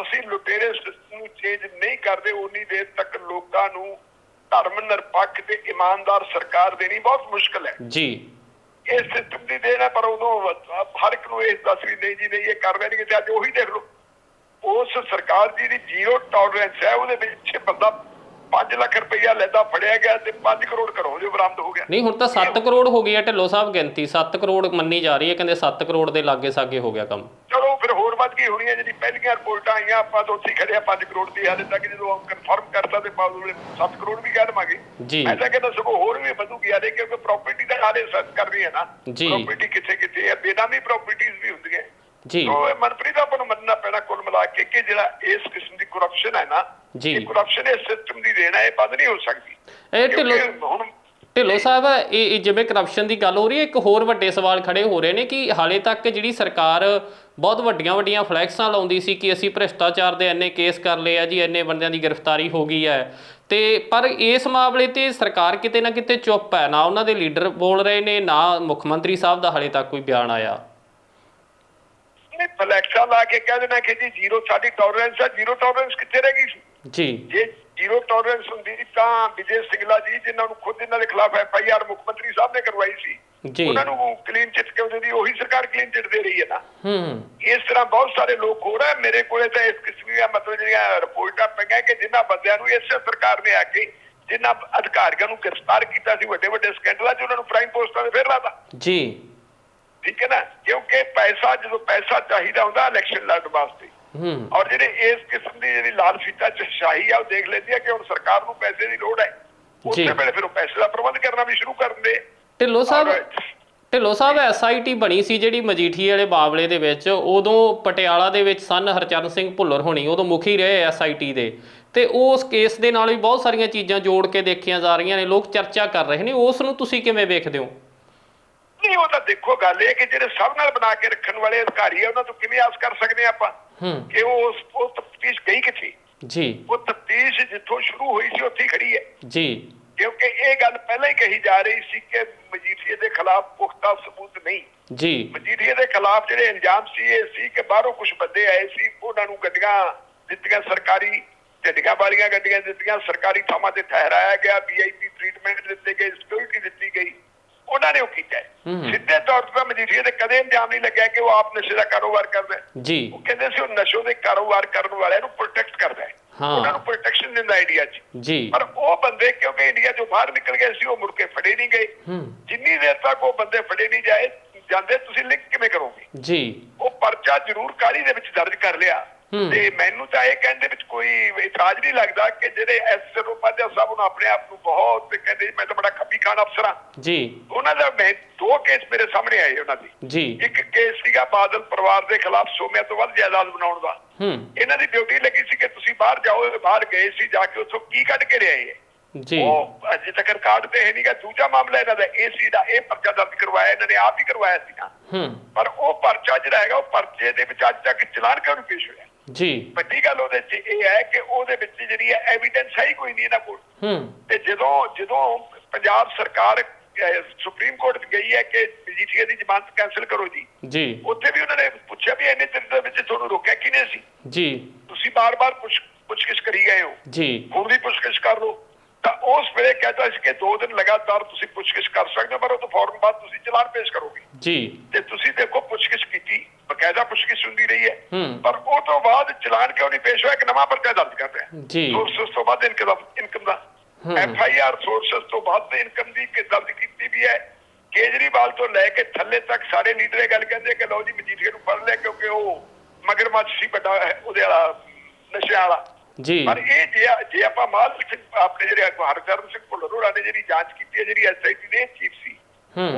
ਅਸੀਂ ਲੁਟੇਰੇ ਸਿਸਟਮ ਨੂੰ ਚੇਂਜ ਨਹੀਂ ਕਰਦੇ ਉਨੀ ਦੇਰ ਤੱਕ ਲੋਕਾਂ ਨੂੰ ਧਰਮ ਨਿਰਪੱਖ ਤੇ ਇਮਾਨਦਾਰ ਸਰਕਾਰ ਦੇਣੀ ਬਹੁਤ ਮੁਸ਼ਕਲ ਹੈ।
ਜੀ।
ਇਹ ਸਿਸਟਮ ਦੀ ਦੇਣ ਪਰ ਉਦੋਂ ਹਰ ਇੱਕ ਨੂੰ ਇਹ ਦੱਸ ਵੀ ਨਹੀਂ ਜੀ ਨਹੀਂ ਇਹ ਕਰ ਲੈਣਗੇ ਤੇ ਅੱਜ ਉਹੀ ਦੇਖ ਲਓ। ਉਸ ਸਰਕਾਰ ਦੀ ਜਿਹੜੀ ਜ਼ੀਰੋ ਟੋਲਰੈਂਸ ਹੈ ਉਹਦੇ ਵਿੱਚ ਬੰਦਾ 5 ਲੱਖ ਰੁਪਈਆ ਲੈਦਾ ਫੜਿਆ ਗਿਆ ਤੇ 5 ਕਰੋੜ ਘਰੋਂ ਜੋ ਬਰਾਮਦ ਹੋ ਗਿਆ।
ਨਹੀਂ ਹੁਣ ਤਾਂ 7 ਕਰੋੜ ਹੋ ਗਈ ਹੈ ਢਿੱਲੋਂ ਸਾਹਿਬ ਗਿਣਤੀ 7 ਕਰੋੜ ਮੰਨੀ ਜਾ ਰਹੀ ਹੈ ਕਹਿੰਦੇ 7 ਕਰੋੜ ਦੇ ਲਾਗੇ ਸਾਗੇ ਹੋ ਗਿਆ ਕੰਮ।
ਚਲੋ ਫਿਰ ਹੋਰ ਵੱਧ ਗਈ ਹੋਣੀ ਹੈ ਜਿਹੜੀ ਪਹਿਲੀਆਂ ਰਿਪੋਰਟਾਂ ਆਈਆਂ ਆਪਾਂ ਤਾਂ ਉੱਥੇ ਹੀ ਖੜੇ ਆ 5 ਕਰੋੜ ਦੀ ਹਾਲੇ ਤੱਕ ਜਦੋਂ ਕਨਫਰਮ ਕਰਤਾ ਤੇ ਬਾਅਦ 7 ਕਰੋੜ ਵੀ ਕਹਿ ਦਵਾਂਗੇ।
ਜੀ।
ਤਾਂ ਕਹਿੰਦਾ ਸਗੋਂ ਹੋਰ ਵੀ ਵਧੂਗੀ ਹਾਲੇ ਕਿਉਂਕਿ ਪ੍ਰਾਪਰਟੀ ਦਾ ਹਾਲੇ ਸਰਚ ਕਰ ਰਹੀ ਹੈ ਨਾ। ਪ੍ਰਾਪਰਟੀ ਕਿੱਥੇ ਕਿੱਥੇ ਹੈ ਬੇਨਾਮੀ ਪ੍ਰਾਪਰਟੀਆਂ ਵੀ ਹੁੰਦੀਆਂ।
ਜੀ।
ਇਹ ਮਨਪ੍ਰੀਤ ਆਪਾਂ ਨੂੰ ਮੰਨਣਾ ਪੈਣਾ ਕੁੱਲ ਮਿਲਾ ਕੇ ਕਿ ਜਿਹੜਾ ਇਸ ਕਿਸਮ ਦੀ ਕਰਪਸ਼ਨ ਹੈ ਨਾ
ਜੀ।
ਇਹ ਕਰਪਸ਼ਨ ਇਸ ਸਿਸਟਮ ਦੀ ਦੇਣਾ ਇਹ ਬੰਦ ਨਹੀਂ ਹੋ ਸਕਦੀ।
ਇਹ ਢਿੱਲੋਂ
ਹੁਣ
ਢਿੱਲੋਂ ਸਾਹਿਬ ਇਹ ਜਿਵੇਂ ਕਰਪਸ਼ਨ ਦੀ ਗੱਲ ਹੋ ਰਹੀ ਹੈ ਇੱਕ ਹੋਰ ਵੱਡੇ ਸਵਾਲ ਖੜੇ ਹੋ ਰਹੇ ਨੇ ਕਿ ਹਾਲੇ ਤੱਕ ਜਿਹੜੀ ਸਰਕਾਰ ਬਹੁਤ ਵੱਡੀਆਂ ਵੱਡੀਆਂ ਫਲੈਕਸਾਂ ਲਾਉਂਦੀ ਸੀ ਕਿ ਅਸੀਂ ਭ੍ਰਿਸ਼ਟਾਚਾਰ ਦੇ ਇੰਨੇ ਕੇਸ ਕਰ ਲਏ ਆ ਜੀ ਇੰਨੇ ਬੰਦਿਆਂ ਦੀ ਗ੍ਰਿਫਤਾਰੀ ਹੋ ਗਈ ਹੈ। ਤੇ ਪਰ ਇਸ ਮਾਮਲੇ ਤੇ ਸਰਕਾਰ ਕਿਤੇ ਨਾ ਕਿਤੇ ਚੁੱਪ ਹੈ ਨਾ ਉਹਨਾਂ ਦੇ ਲੀਡਰ ਬੋਲ ਰਹੇ ਨੇ ਨਾ ਮੁੱਖ ਮੰਤਰੀ ਸਾਹਿਬ ਦਾ ਹਾਲੇ ਤੱਕ ਕੋਈ ਬਿਆਨ ਆਇਆ।
ਫਲੈਕਸਾਂ ਲਾ ਕੇ ਕਹਿ ਦੇਣਾ ਕਿ ਜੀ ਜ਼ੀਰੋ ਸਾਡੀ ਟੋਲਰੈਂਸ ਹੈ ਜ਼ੀਰੋ ਟੋਲਰੈਂਸ ਕਿੱਥੇ ਰਹਿ ਗਈ
ਜੀ।
ਜੇ ਜ਼ੀਰੋ ਟੋਲਰੈਂਸ ਹੁੰਦੀ ਤਾਂ ਵਿਜੇ ਸਿੰਗਲਾ ਜੀ ਜਿਨ੍ਹਾਂ ਨੂੰ ਖੁਦ ਇਹਨਾਂ ਦੇ ਖਿਲਾਫ ਐਫ ਆਈ ਆਰ ਮੁੱਖ ਮੰਤਰੀ ਸਾਹਿਬ ਨੇ ਕਰਵਾਈ ਸੀ
ਜੀ।
ਉਹਨਾਂ ਨੂੰ ਕਲੀਨ ਚਿੱਟ ਕਿਉਂ ਦਿੰਦੀ? ਉਹੀ ਸਰਕਾਰ ਕਲੀਨ ਚਿੱਟ ਦੇ ਰਹੀ ਹੈ ਨਾ।
ਹੂੰ।
ਇਸ ਤਰ੍ਹਾਂ ਬਹੁਤ ਸਾਰੇ ਲੋਕ ਹੋ ਰਹੇ ਮੇਰੇ ਕੋਲੇ ਤਾਂ ਇਸ ਕਿਸਮ ਦੀਆਂ ਮਤਲਬ ਜਿਹੜੀਆਂ ਰਿਪੋਰਟਾਂ ਪਈਆਂ ਕਿ ਜਿਨ੍ਹਾਂ ਬੰਦਿਆਂ ਨੂੰ ਇਸੇ ਸਰਕਾਰ ਨੇ ਆ ਕੇ ਜਿਨ੍ਹਾਂ ਅਧਿਕਾਰੀਆਂ ਨੂੰ ਗ੍ਰਿਫਤਾਰ ਕੀਤਾ ਸੀ ਵੱਡੇ ਵੱਡੇ ਸਕੈਂਡਲਾਂ 'ਚ ਉਹਨਾਂ ਨੂੰ ਪ੍ਰਾਈਮ ਪੋਸਟਾਂ ਤੇ ਫੇਰ ਲਾਤਾ।
ਜੀ।
ਠੀਕ ਹੈ ਨਾ? ਕਿਉਂਕਿ ਪੈਸਾ ਜਦੋਂ ਪੈਸਾ ਚਾਹੀਦਾ ਹੁੰਦਾ ਇਲੈਕਸ਼ਨ ਲੜਨ ਵਾਸਤੇ।
ਹੂੰ।
ਔਰ ਜਿਹੜੇ ਇਸ ਕਿਸਮ ਦੀ ਜਿਹੜੀ ਲਾਲ ਫੀਤਾ ਚ ਸ਼ਾਹੀ ਆ ਉਹ ਦੇਖ ਲੈਂਦੀ ਆ ਕਿ ਹੁਣ ਸਰਕਾਰ ਨੂੰ ਪੈਸੇ ਦੀ ਲੋੜ ਹੈ। ਉਸੇ। ਵੇਲੇ ਫਿਰ ਉਹ ਪੈਸੇ ਦਾ ਪ੍ਰਬੰਧ ਕਰਨਾ ਵੀ ਸ਼ੁਰੂ ਕਰ ਦਿੰਦੇ
ਢਿੱਲੋਂ ਸਾਹਿਬ ਢਿੱਲੋਂ ਸਾਹਿਬ ਐਸਆਈਟੀ ਬਣੀ ਸੀ ਜਿਹੜੀ ਮਜੀਠੀ ਵਾਲੇ ਮਾਮਲੇ ਦੇ ਵਿੱਚ ਉਦੋਂ ਪਟਿਆਲਾ ਦੇ ਵਿੱਚ ਸਨ ਹਰਚਰਨ ਸਿੰਘ ਭੁੱਲਰ ਹੋਣੀ ਉਦੋਂ ਮੁਖੀ ਰਹੇ ਐਸਆਈਟੀ ਦੇ। ਤੇ ਉਸ ਕੇਸ ਦੇ ਨਾਲ ਵੀ ਬਹੁਤ ਸਾਰੀਆਂ ਚੀਜ਼ਾਂ ਜੋੜ ਕੇ ਦੇਖੀਆਂ ਜਾ ਰਹੀਆਂ ਨੇ ਲੋਕ ਚਰਚਾ ਕਰ ਰਹੇ ਨੇ ਉਸ ਨੂੰ ਤੁਸੀਂ ਕਿਵੇਂ ਵੇਖਦੇ ਹੋ?
ਨਹੀਂ ਉਹ ਤਾਂ ਦੇਖੋ ਗੱਲ ਇਹ ਕਿ ਜਿਹੜੇ ਸਭ ਨਾਲ ਬਣਾ ਕੇ ਰੱਖਣ ਵਾਲੇ ਅਧਿਕਾਰੀ ਆ ਉਹਨਾਂ ਤੋਂ ਕਿਵੇਂ ਆਸ ਕਰ ਸਕਦੇ ਆ ਆਪਾਂ? ਕਿ ਉਹ ਉਸ ਉਹ ਤਫਤੀਸ਼ ਗਈ ਕਿੱਥੇ?
ਜੀ।
ਉਹ ਤਫਤੀਸ਼ ਜਿੱਥੋਂ ਸ਼ੁਰੂ ਹੋਈ ਸੀ ਉੱਥੇ ਖੜੀ ਹੈ।
ਜੀ।
ਕਿਉਂਕਿ ਇਹ ਗੱਲ ਪਹਿਲਾਂ ਹੀ ਕਹੀ ਜਾ ਰਹੀ ਸੀ ਕਿ ਮਜੀਠੀਏ ਦੇ ਖਿਲਾਫ ਪੁਖਤਾ ਸਬੂਤ ਨਹੀਂ।
ਜੀ।
ਮਜੀਠੀਏ ਦੇ ਖਿਲਾਫ ਜਿਹੜੇ ਇਲਜ਼ਾਮ ਸੀ ਇਹ ਸੀ ਕਿ ਬਾਹਰੋਂ ਕੁਝ ਬੰਦੇ ਆਏ ਸੀ ਉਹਨਾਂ ਨੂੰ ਗੱਡੀਆਂ ਦਿੱਤੀਆਂ ਸਰਕਾਰੀ ਝੰਡੀਆਂ ਵਾਲੀਆਂ ਗੱਡੀਆਂ ਦਿੱਤੀਆਂ ਸਰਕਾਰੀ ਥਾਵਾਂ ਤੇ ਠਹਿਰਾਇਆ ਗਿਆ ਵੀਆਈਪੀ ਟ੍ਰੀਟਮੈਂਟ ਦਿੱਤੇ ਗਏ ਸਿਕਿਉਰਿਟੀ ਦਿੱਤੀ ਗਈ। ਉਹਨਾਂ ਨੇ ਉਹ ਕੀਤਾ। ਸਿੱਧੇ ਤੌਰ ਤੇ ਤਾਂ ਮਜੀਠੀਏ ਦੇ ਕਦੇ ਇਲਜ਼ਾਮ ਨਹੀਂ ਲੱਗਿਆ ਕਿ ਉਹ ਆਪ ਨਸ਼ੇ ਦਾ ਕਾਰੋਬਾਰ ਕਰਦਾ
ਜੀ।
ਉਹ ਕਹਿੰਦੇ ਸੀ ਉਹ ਨਸ਼ੇ ਦੇ ਕਾਰੋਬਾਰ ਕਰਨ ਵਾਲਿਆਂ ਨੂੰ ਪ੍ਰੋਟੈਕਟ ਕਰਦਾ ਹੈ। ਉਹਨਾਂ ਨੂੰ ਪ੍ਰੋਟੈਕਸ਼ਨ ਦਿੰਦਾ ਇੰਡੀਆ 'ਚ।
ਜੀ।
ਪਰ ਉਹ ਬੰਦੇ ਕਿਉਂਕਿ ਇੰਡੀਆ ਤੋਂ ਬਾਹਰ ਨਿਕਲ ਗਏ ਸੀ ਉਹ ਮੁੜ ਕੇ ਫੜੇ ਨਹੀਂ ਗਏ। ਜਿੰਨੀ ਦੇਰ ਤੱਕ ਉਹ ਬੰਦੇ ਫੜੇ ਨਹੀਂ ਜਾਏ ਜਾਂਦੇ ਤੁਸੀਂ ਲਿੰਕ ਕਿਵੇਂ ਕਰੋਗੇ?
ਜੀ।
ਉਹ ਪਰਚਾ ਜ਼ਰੂਰ ਕਾਲੀ ਦੇ ਵਿੱਚ ਦਰਜ ਕਰ ਲਿਆ। ਤੇ ਮੈਨੂੰ ਤਾਂ ਇਹ ਕਹਿੰਦੇ ਵਿੱਚ ਕੋਈ ਇਤਰਾਜ਼ ਨਹੀਂ ਲੱਗਦਾ ਕਿ ਜਿਹੜੇ ਐਸ ਰੂਪਾਧਿਆ ਸਾਹਿਬ ਨੂੰ ਆਪਣੇ ਆਪ ਨੂੰ ਬਹੁਤ ਕਹਿੰਦੇ ਮੈਂ ਤਾਂ ਬੜਾ ਖੱਬੀ ਖਾਨ ਅਫਸਰ ਹਾਂ।
ਜੀ।
ਉਹਨਾਂ ਦਾ ਮੈਂ ਦੋ ਕੇਸ ਮੇਰੇ ਸਾਹਮਣੇ ਆਏ ਉਹਨਾਂ ਦੇ।
ਜੀ।
ਇੱਕ ਕੇਸ ਸੀਗਾ ਬਾਦਲ ਪਰਿਵਾਰ ਦੇ ਖਿਲਾਫ ਸੋਮਿਆ ਤੋਂ ਵੱਧ ਜਾਇਦਾਦ ਬਣਾਉਣ ਦਾ।
ਹੂੰ।
ਇਹਨਾਂ ਦੀ ਡਿਊਟੀ ਲੱਗੀ ਸੀ ਕਿ ਤੁਸੀਂ ਬਾਹਰ ਜਾਓ ਬਾਹਰ ਗਏ ਸੀ ਜਾ ਕੇ ਉੱਥੋਂ ਕੀ ਕੱਢ ਕੇ ਲਿਆਏ
ਜੀ।
ਉਹ ਅਜੇ ਤੱਕ ਕਾਰਡ ਤੇ ਹੈ ਨਹੀਂਗਾ ਦੂਜਾ ਮਾਮਲਾ ਇਹਨਾਂ ਦਾ ਇਹ ਸੀ ਦਾ ਇਹ ਪਰਚਾ ਦਰਜ ਕਰਵਾਇਆ ਇਹਨਾਂ ਨੇ ਆਪ ਹੀ ਕਰਵਾਇਆ ਸੀਗਾ।
ਹੂੰ।
ਪਰ ਉਹ ਪਰਚਾ ਜਿਹੜਾ ਹੈਗਾ ਉਹ ਪਰਚੇ ਦੇ ਵਿੱਚ ਅੱਜ ਤੱਕ ਚਲਾਨ ਕਿਉਂ ਨਹੀਂ ਪੇਸ਼ ਹੋਇਆ?
ਜੀ।
ਵੱਡੀ ਗੱਲ ਉਹਦੇ 'ਚ ਇਹ ਹੈ ਕਿ ਉਹਦੇ ਵਿੱਚ ਜਿਹੜੀ ਹੈ ਐਵੀਡੈਂਸ ਹੈ ਹੀ ਕੋਈ ਨਹੀਂ ਇਹਨਾਂ ਕੋਲ।
ਹੂੰ।
ਤੇ ਜਦੋਂ ਜਦੋਂ ਪੰਜਾਬ ਸਰਕਾਰ ਸੁਪਰੀਮ ਕੋਰਟ ਗਈ ਹੈ ਕਿ ਮਜੀਠੀਆ ਦੀ ਜ਼ਮਾਨਤ ਕੈਂਸਲ ਕਰੋ ਜੀ।
ਜੀ।
ਉੱਥੇ ਵੀ ਉਹਨਾਂ ਨੇ ਪੁੱਛਿਆ ਵੀ ਇੰਨੇ ਚਿਰ ਦੇ ਵਿੱਚ ਤੁਹਾਨੂੰ ਰੋਕਿਆ ਕਿਹਨੇ ਸੀ?
ਜੀ।
ਤੁਸੀਂ ਬਾਰ-ਬਾਰ ਪੁੱਛ ਪੁੱਛਗਿੱਛ ਕਰੀ ਗਏ ਹੋ।
ਜੀ।
ਹੁਣ ਵੀ ਪੁੱਛਗਿੱਛ ਕਰ ਲਓ। ਤਾਂ ਉਸ ਵੇਲੇ ਕਹਿੰਦਾ ਸੀ ਕਿ ਦੋ ਦਿਨ ਲਗਾਤਾਰ ਤੁਸੀਂ ਪੁੱਛਗਿੱਛ ਕਰ ਸਕਦੇ ਹੋ ਪਰ ਉਹ ਤੋਂ ਫੌਰਨ ਬਾਅਦ ਤੁਸੀਂ ਚਲਾਨ ਪੇਸ਼ ਕਰੋਗੇ।
ਜੀ।
ਤੇ ਤੁਸੀਂ ਦੇਖੋ ਪੁੱਛਗਿੱਛ ਕੀਤੀ ਬਕਾਇਦਾ ਪੁੱਛਗਿੱਛ ਹੁੰਦੀ ਰਹੀ ਹੈ।
ਹੂੰ।
ਪਰ ਉਹ ਤੋਂ ਬਾਅਦ ਚਲਾਨ ਕਿਉਂ ਨਹੀਂ ਪੇਸ਼ ਹੋਇਆ? ਇੱਕ ਨਵਾਂ ਪਰਚਾ ਦਰਜ ਕਰ ਰਿਹਾ।
ਜੀ।
ਸੋਰਸਸ ਤੋਂ ਬਾਅਦ ਇਨਕਮ ਇਨਕਮ ਦਾ।
ਹੂੰ।
ਐਫ ਆਈ ਆਰ ਸੋਰਸਸ ਤੋਂ ਬਾਅਦ ਇਨਕਮ ਦੀ ਕਿ ਦਰਜ ਕੀਤੀ ਵੀ ਹੈ। ਕੇਜਰੀਵਾਲ ਤੋਂ ਲੈ ਕੇ ਥੱਲੇ ਤੱਕ ਸਾਰੇ ਲੀਡਰ ਇਹ ਗੱਲ ਕਹਿੰਦੇ ਕਿ ਲਓ ਜੀ ਮਜੀਠੀਆ ਨੂੰ ਫੜ ਲਿਆ ਕਿਉਂਕਿ ਉਹ ਮਗਰਮੱਛ ਸੀ ਵੱਡਾ ਹੈ, ਉਹਦੇ ਵਾਲਾ ਨਸ਼ਿਆਂ ਵਾਲਾ।
ਜੀ।
ਪਰ ਇਹ ਜੇ ਜੇ ਆਪਾਂ ਮਾਲ ਸਿੰਘ ਆਪਣੇ ਜਿਹੜੇ ਹਰਚਰਨ ਸਿੰਘ ਭੁੱਲਰ ਹੋਰਾਂ ਨੇ ਜਿਹੜੀ ਜਾਂਚ ਕੀਤੀ ਹੈ ਜਿਹੜੀ ਐਸਆਈਟੀ ਦੇ ਚੀਫ ਸੀ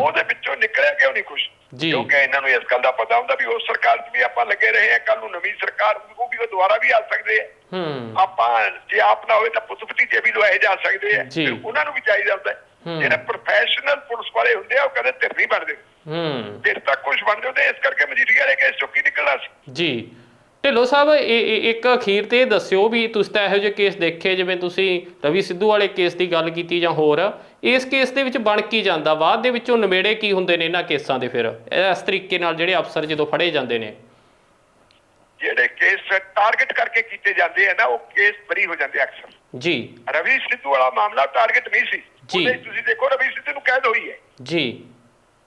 ਉਹਦੇ ਵਿੱਚੋਂ ਨਿਕਲਿਆ ਕਿਉਂ ਨਹੀਂ ਕੁਝ। ਕਿਉਂਕਿ ਇਹਨਾਂ ਨੂੰ ਇਸ ਗੱਲ ਦਾ ਪਤਾ ਹੁੰਦਾ ਵੀ ਉਸ ਸਰਕਾਰ 'ਚ ਵੀ ਆਪਾਂ ਲੱਗੇ ਰਹੇ ਹਾਂ ਕੱਲ ਨੂੰ ਨਵੀਂ ਸਰਕਾਰ ਉਹ ਵੀ ਉਹ ਦੁਬਾਰਾ ਵੀ ਆ ਸਕਦੇ ਆ।
ਹੂੰ।
ਆਪਾਂ ਜੇ ਆਪ ਨਾ ਹੋਵੇ ਤਾਂ ਪੁੱਤ ਭਤੀਜੇ ਵੀ ਲਵਾਏ ਜਾ ਸਕਦੇ ਆ। ਉਹਨਾਂ ਨੂੰ ਵੀ ਚਾਹੀਦਾ ਹੁੰਦਾ। ਜਿਹੜੇ ਪ੍ਰੋਫੈਸ਼ਨਲ ਪੁਲਿਸ ਵਾਲੇ ਹੁੰਦੇ ਆ ਉਹ ਕਦੇ ਧਿਰ ਨਹੀਂ ਬਣਦੇ।
ਹੂੰ।
ਧਿਰ ਤੱਕ ਕੁਝ ਬਣ ਜਾਂਦੇ ਇਸ ਕਰਕੇ ਮਜੀਠੀਆ ਵਾਲੇ ਕੇਸ ਚੋਂ ਕੀ ਨਿਕਲਣਾ ਸੀ।
ਜੀ। ਢਿੱਲੋਂ ਸਾਹਿਬ ਇੱਕ ਅਖੀਰ ਤੇ ਦੱਸਿਓ ਵੀ ਤੁਸੀਂ ਤਾਂ ਇਹੋ ਜਿਹੇ ਕੇਸ ਦੇਖੇ ਜਿਵੇਂ ਤੁਸੀਂ ਰਵੀ ਸਿੱਧੂ ਵਾਲੇ ਕੇਸ ਦੀ ਗੱਲ ਕੀਤੀ ਜਾਂ ਹੋਰ ਇਸ ਕੇਸ ਦੇ ਵਿੱਚ ਬਣ ਕੀ ਜਾਂਦਾ? ਬਾਅਦ ਦੇ ਵਿੱਚੋਂ ਨਿਬੇੜੇ ਕੀ ਹੁੰਦੇ ਨੇ ਇਹਨਾਂ ਕੇਸਾਂ ਦੇ ਫਿਰ? ਇਸ ਤਰੀਕੇ ਨਾਲ ਜਿਹੜੇ ਅਫਸਰ ਜਦੋਂ ਫੜੇ ਜਾਂਦੇ ਨੇ।
ਜਿਹੜੇ ਕੇਸ ਟਾਰਗੇਟ ਕਰਕੇ ਕੀਤੇ ਜਾਂਦੇ ਆ ਨਾ ਉਹ ਕੇਸ ਬਰੀ ਹੋ ਜਾਂਦੇ ਅਕਸਰ।
ਜੀ।
ਰਵੀ ਸਿੱਧੂ ਵਾਲਾ ਮਾਮਲਾ ਟਾਰਗੇਟ ਨਹੀਂ ਸੀ। ਉਹਦੇ ਤੁਸੀਂ ਦੇਖੋ ਰਵੀ ਸਿੱਧੂ ਨੂੰ ਕੈਦ ਹੋਈ ਹੈ।
ਜੀ।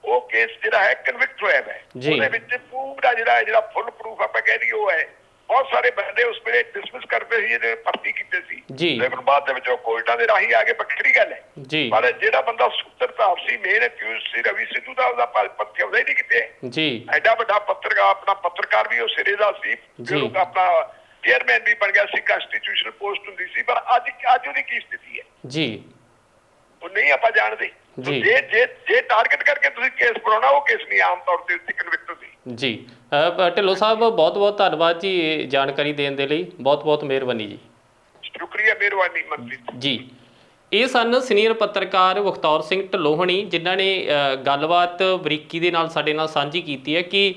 ਉਹ ਕੇਸ ਜਿਹੜਾ ਹੈ ਕਨਵਿਕਟ ਹੋਇਆ ਹੈ। ਉਹਦੇ ਵਿੱਚ ਪੂਰਾ ਜਿਹੜਾ ਜਿਹੜਾ ਫੁੱਲ ਪ੍ਰੂਫ ਆਪਾਂ ਕਹਿ ਲਈਏ ਉਹ ਹੈ। ਬਹੁਤ ਸਾਰੇ ਬੰਦੇ ਉਸ ਵੇਲੇ ਡਿਸਮਿਸ ਕਰਦੇ ਸੀ ਜਿਹਨੇ ਭਰਤੀ ਕੀਤੇ ਸੀ। ਲੇਕਿਨ ਬਾਅਦ ਦੇ ਵਿੱਚ ਉਹ ਕੋਰਟਾਂ ਦੇ ਰਾਹੀਂ ਆ ਕੇ ਵੱਖਰੀ ਗੱਲ ਹੈ।
ਜੀ।
ਪਰ ਜਿਹੜਾ ਬੰਦਾ ਸੂਤਰਧਾਰ ਸੀ ਮੇਨ ਅਕਿਊਜ਼ ਸੀ ਰਵੀ ਸਿੱਧੂ ਦਾ ਉਹਦਾ ਪ- ਪੱਥੇ ਉਹਦਾ ਨਹੀਂ ਕਿਤੇ।
ਜੀ।
ਐਡਾ ਵੱਡਾ ਪੱਤਰਕਾਰ ਆਪਣਾ ਪੱਤਰਕਾਰ ਵੀ ਉਹ ਸਿਰੇ ਦਾ ਸੀ।
ਜੀ।
ਫਿਰ ਉਹ ਆਪਣਾ ਚੇਅਰਮੈਨ ਵੀ ਬਣ ਗਿਆ ਸੀ ਕਨਸਟੀਟਿਊਸ਼ਨਲ ਪੋਸਟ ਹੁੰਦੀ ਸੀ। ਪਰ ਅੱਜ ਅੱਜ ਉਹਦੀ ਕੀ ਸਥਿਤੀ ਹੈ?
ਜੀ।
ਉਹ ਨਹੀਂ ਆਪਾਂ ਜਾਣਦੇ।
ਜੀ।
ਜੇ ਜੇ ਜੇ ਟਾਰਗੇਟ ਕਰਕੇ ਤੁਸੀਂ ਕੇਸ ਬਣਾਉਣਾ ਉਹ ਕੇਸ ਨਹੀਂ ਆਮ ਤੌਰ ਤੇ ਕਨਵਿਕਟ ਹੁੰਦੀ।
ਜੀ। ਢਿੱਲੋਂ ਸਾਹਿਬ ਬਹੁਤ ਬਹੁਤ ਧੰਨਵਾਦ ਜੀ ਜਾਣਕਾਰੀ ਦੇਣ ਦੇ ਲਈ। ਬਹੁਤ ਬਹੁਤ ਮਿਹਰਬਾਨੀ ਜੀ।
ਸ਼ੁਕਰੀਆ ਮਿਹਰਬਾਨੀ ਮੰਤਰੀ
ਜੀ। ਇਹ ਸਨ ਸੀਨੀਅਰ ਪੱਤਰਕਾਰ ਮੁਖਤੌਰ ਸਿੰਘ ਢਲੋਹਣੀ ਜਿਨ੍ਹਾਂ ਨੇ ਗੱਲਬਾਤ ਬਰੀਕੀ ਦੇ ਨਾਲ ਸਾਡੇ ਨਾਲ ਸਾਂਝੀ ਕੀਤੀ ਹੈ ਕਿ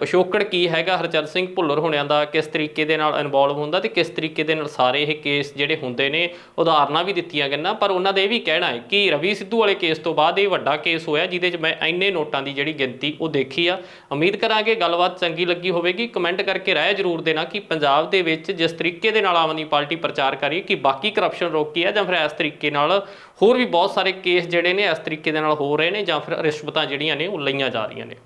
ਪਿਛੋਕੜ ਕੀ ਹੈਗਾ? ਹਰਚਰਨ ਸਿੰਘ ਭੁੱਲਰ ਹੋਣਿਆਂ ਦਾ ਕਿਸ ਤਰੀਕੇ ਦੇ ਨਾਲ ਇਨਵੋਲਵ ਹੁੰਦਾ ਤੇ ਕਿਸ ਤਰੀਕੇ ਦੇ ਨਾਲ ਸਾਰੇ ਇਹ ਕੇਸ ਜਿਹੜੇ ਹੁੰਦੇ ਨੇ, ਉਦਾਹਰਨਾਂ ਵੀ ਦਿੱਤੀਆਂ ਗਈਆਂ। ਪਰ ਉਹਨਾਂ ਦਾ ਇਹ ਵੀ ਕਹਿਣਾ ਹੈ ਕਿ ਰਵੀ ਸਿੱਧੂ ਵਾਲੇ ਕੇਸ ਤੋਂ ਬਾਅਦ ਇਹ ਵੱਡਾ ਕੇਸ ਹੋਇਆ, ਜਿਹਦੇ 'ਚ ਮੈਂ ਇੰਨੇ ਨੋਟਾਂ ਦੀ ਜਿਹੜੀ ਗਿਣਤੀ ਉਹ ਦੇਖੀ ਆ। ਉਮੀਦ ਕਰਾਂਗੇ ਗੱਲਬਾਤ ਚੰਗੀ ਲੱਗੀ ਹੋਵੇਗੀ। ਕਮੈਂਟ ਕਰਕੇ ਰਾਏ ਜ਼ਰੂਰ ਦੇਣਾ ਕਿ ਪੰਜਾਬ ਦੇ ਵਿੱਚ ਜਿਸ ਤਰੀਕੇ ਦੇ ਨਾਲ ਆਮ ਆਦਮੀ ਪਾਰਟੀ ਪ੍ਰਚਾਰ ਕਰ ਕਰੀ ਕਿ ਬਾਕੀ ਕਰਪਸ਼ਨ ਰੋਕੀ ਹੈ ਜਾਂ ਫਿਰ ਇਸ ਤਰੀਕੇ ਨਾਲ ਹੋਰ ਵੀ ਬਹੁਤ ਸਾਰੇ ਕੇਸ ਜਿਹੜੇ ਨੇ, ਇਸ ਤਰੀਕੇ ਦੇ ਨਾਲ ਹੋ ਰਹੇ ਨੇ, ਜਾਂ ਫਿਰ ਰਿਸ਼ਵਤਾਂ ਜਿਹੜੀਆਂ ਨੇ, ਉਹ ਲਈਆਂ ਜਾ ਰਹੀਆਂ ਨੇ।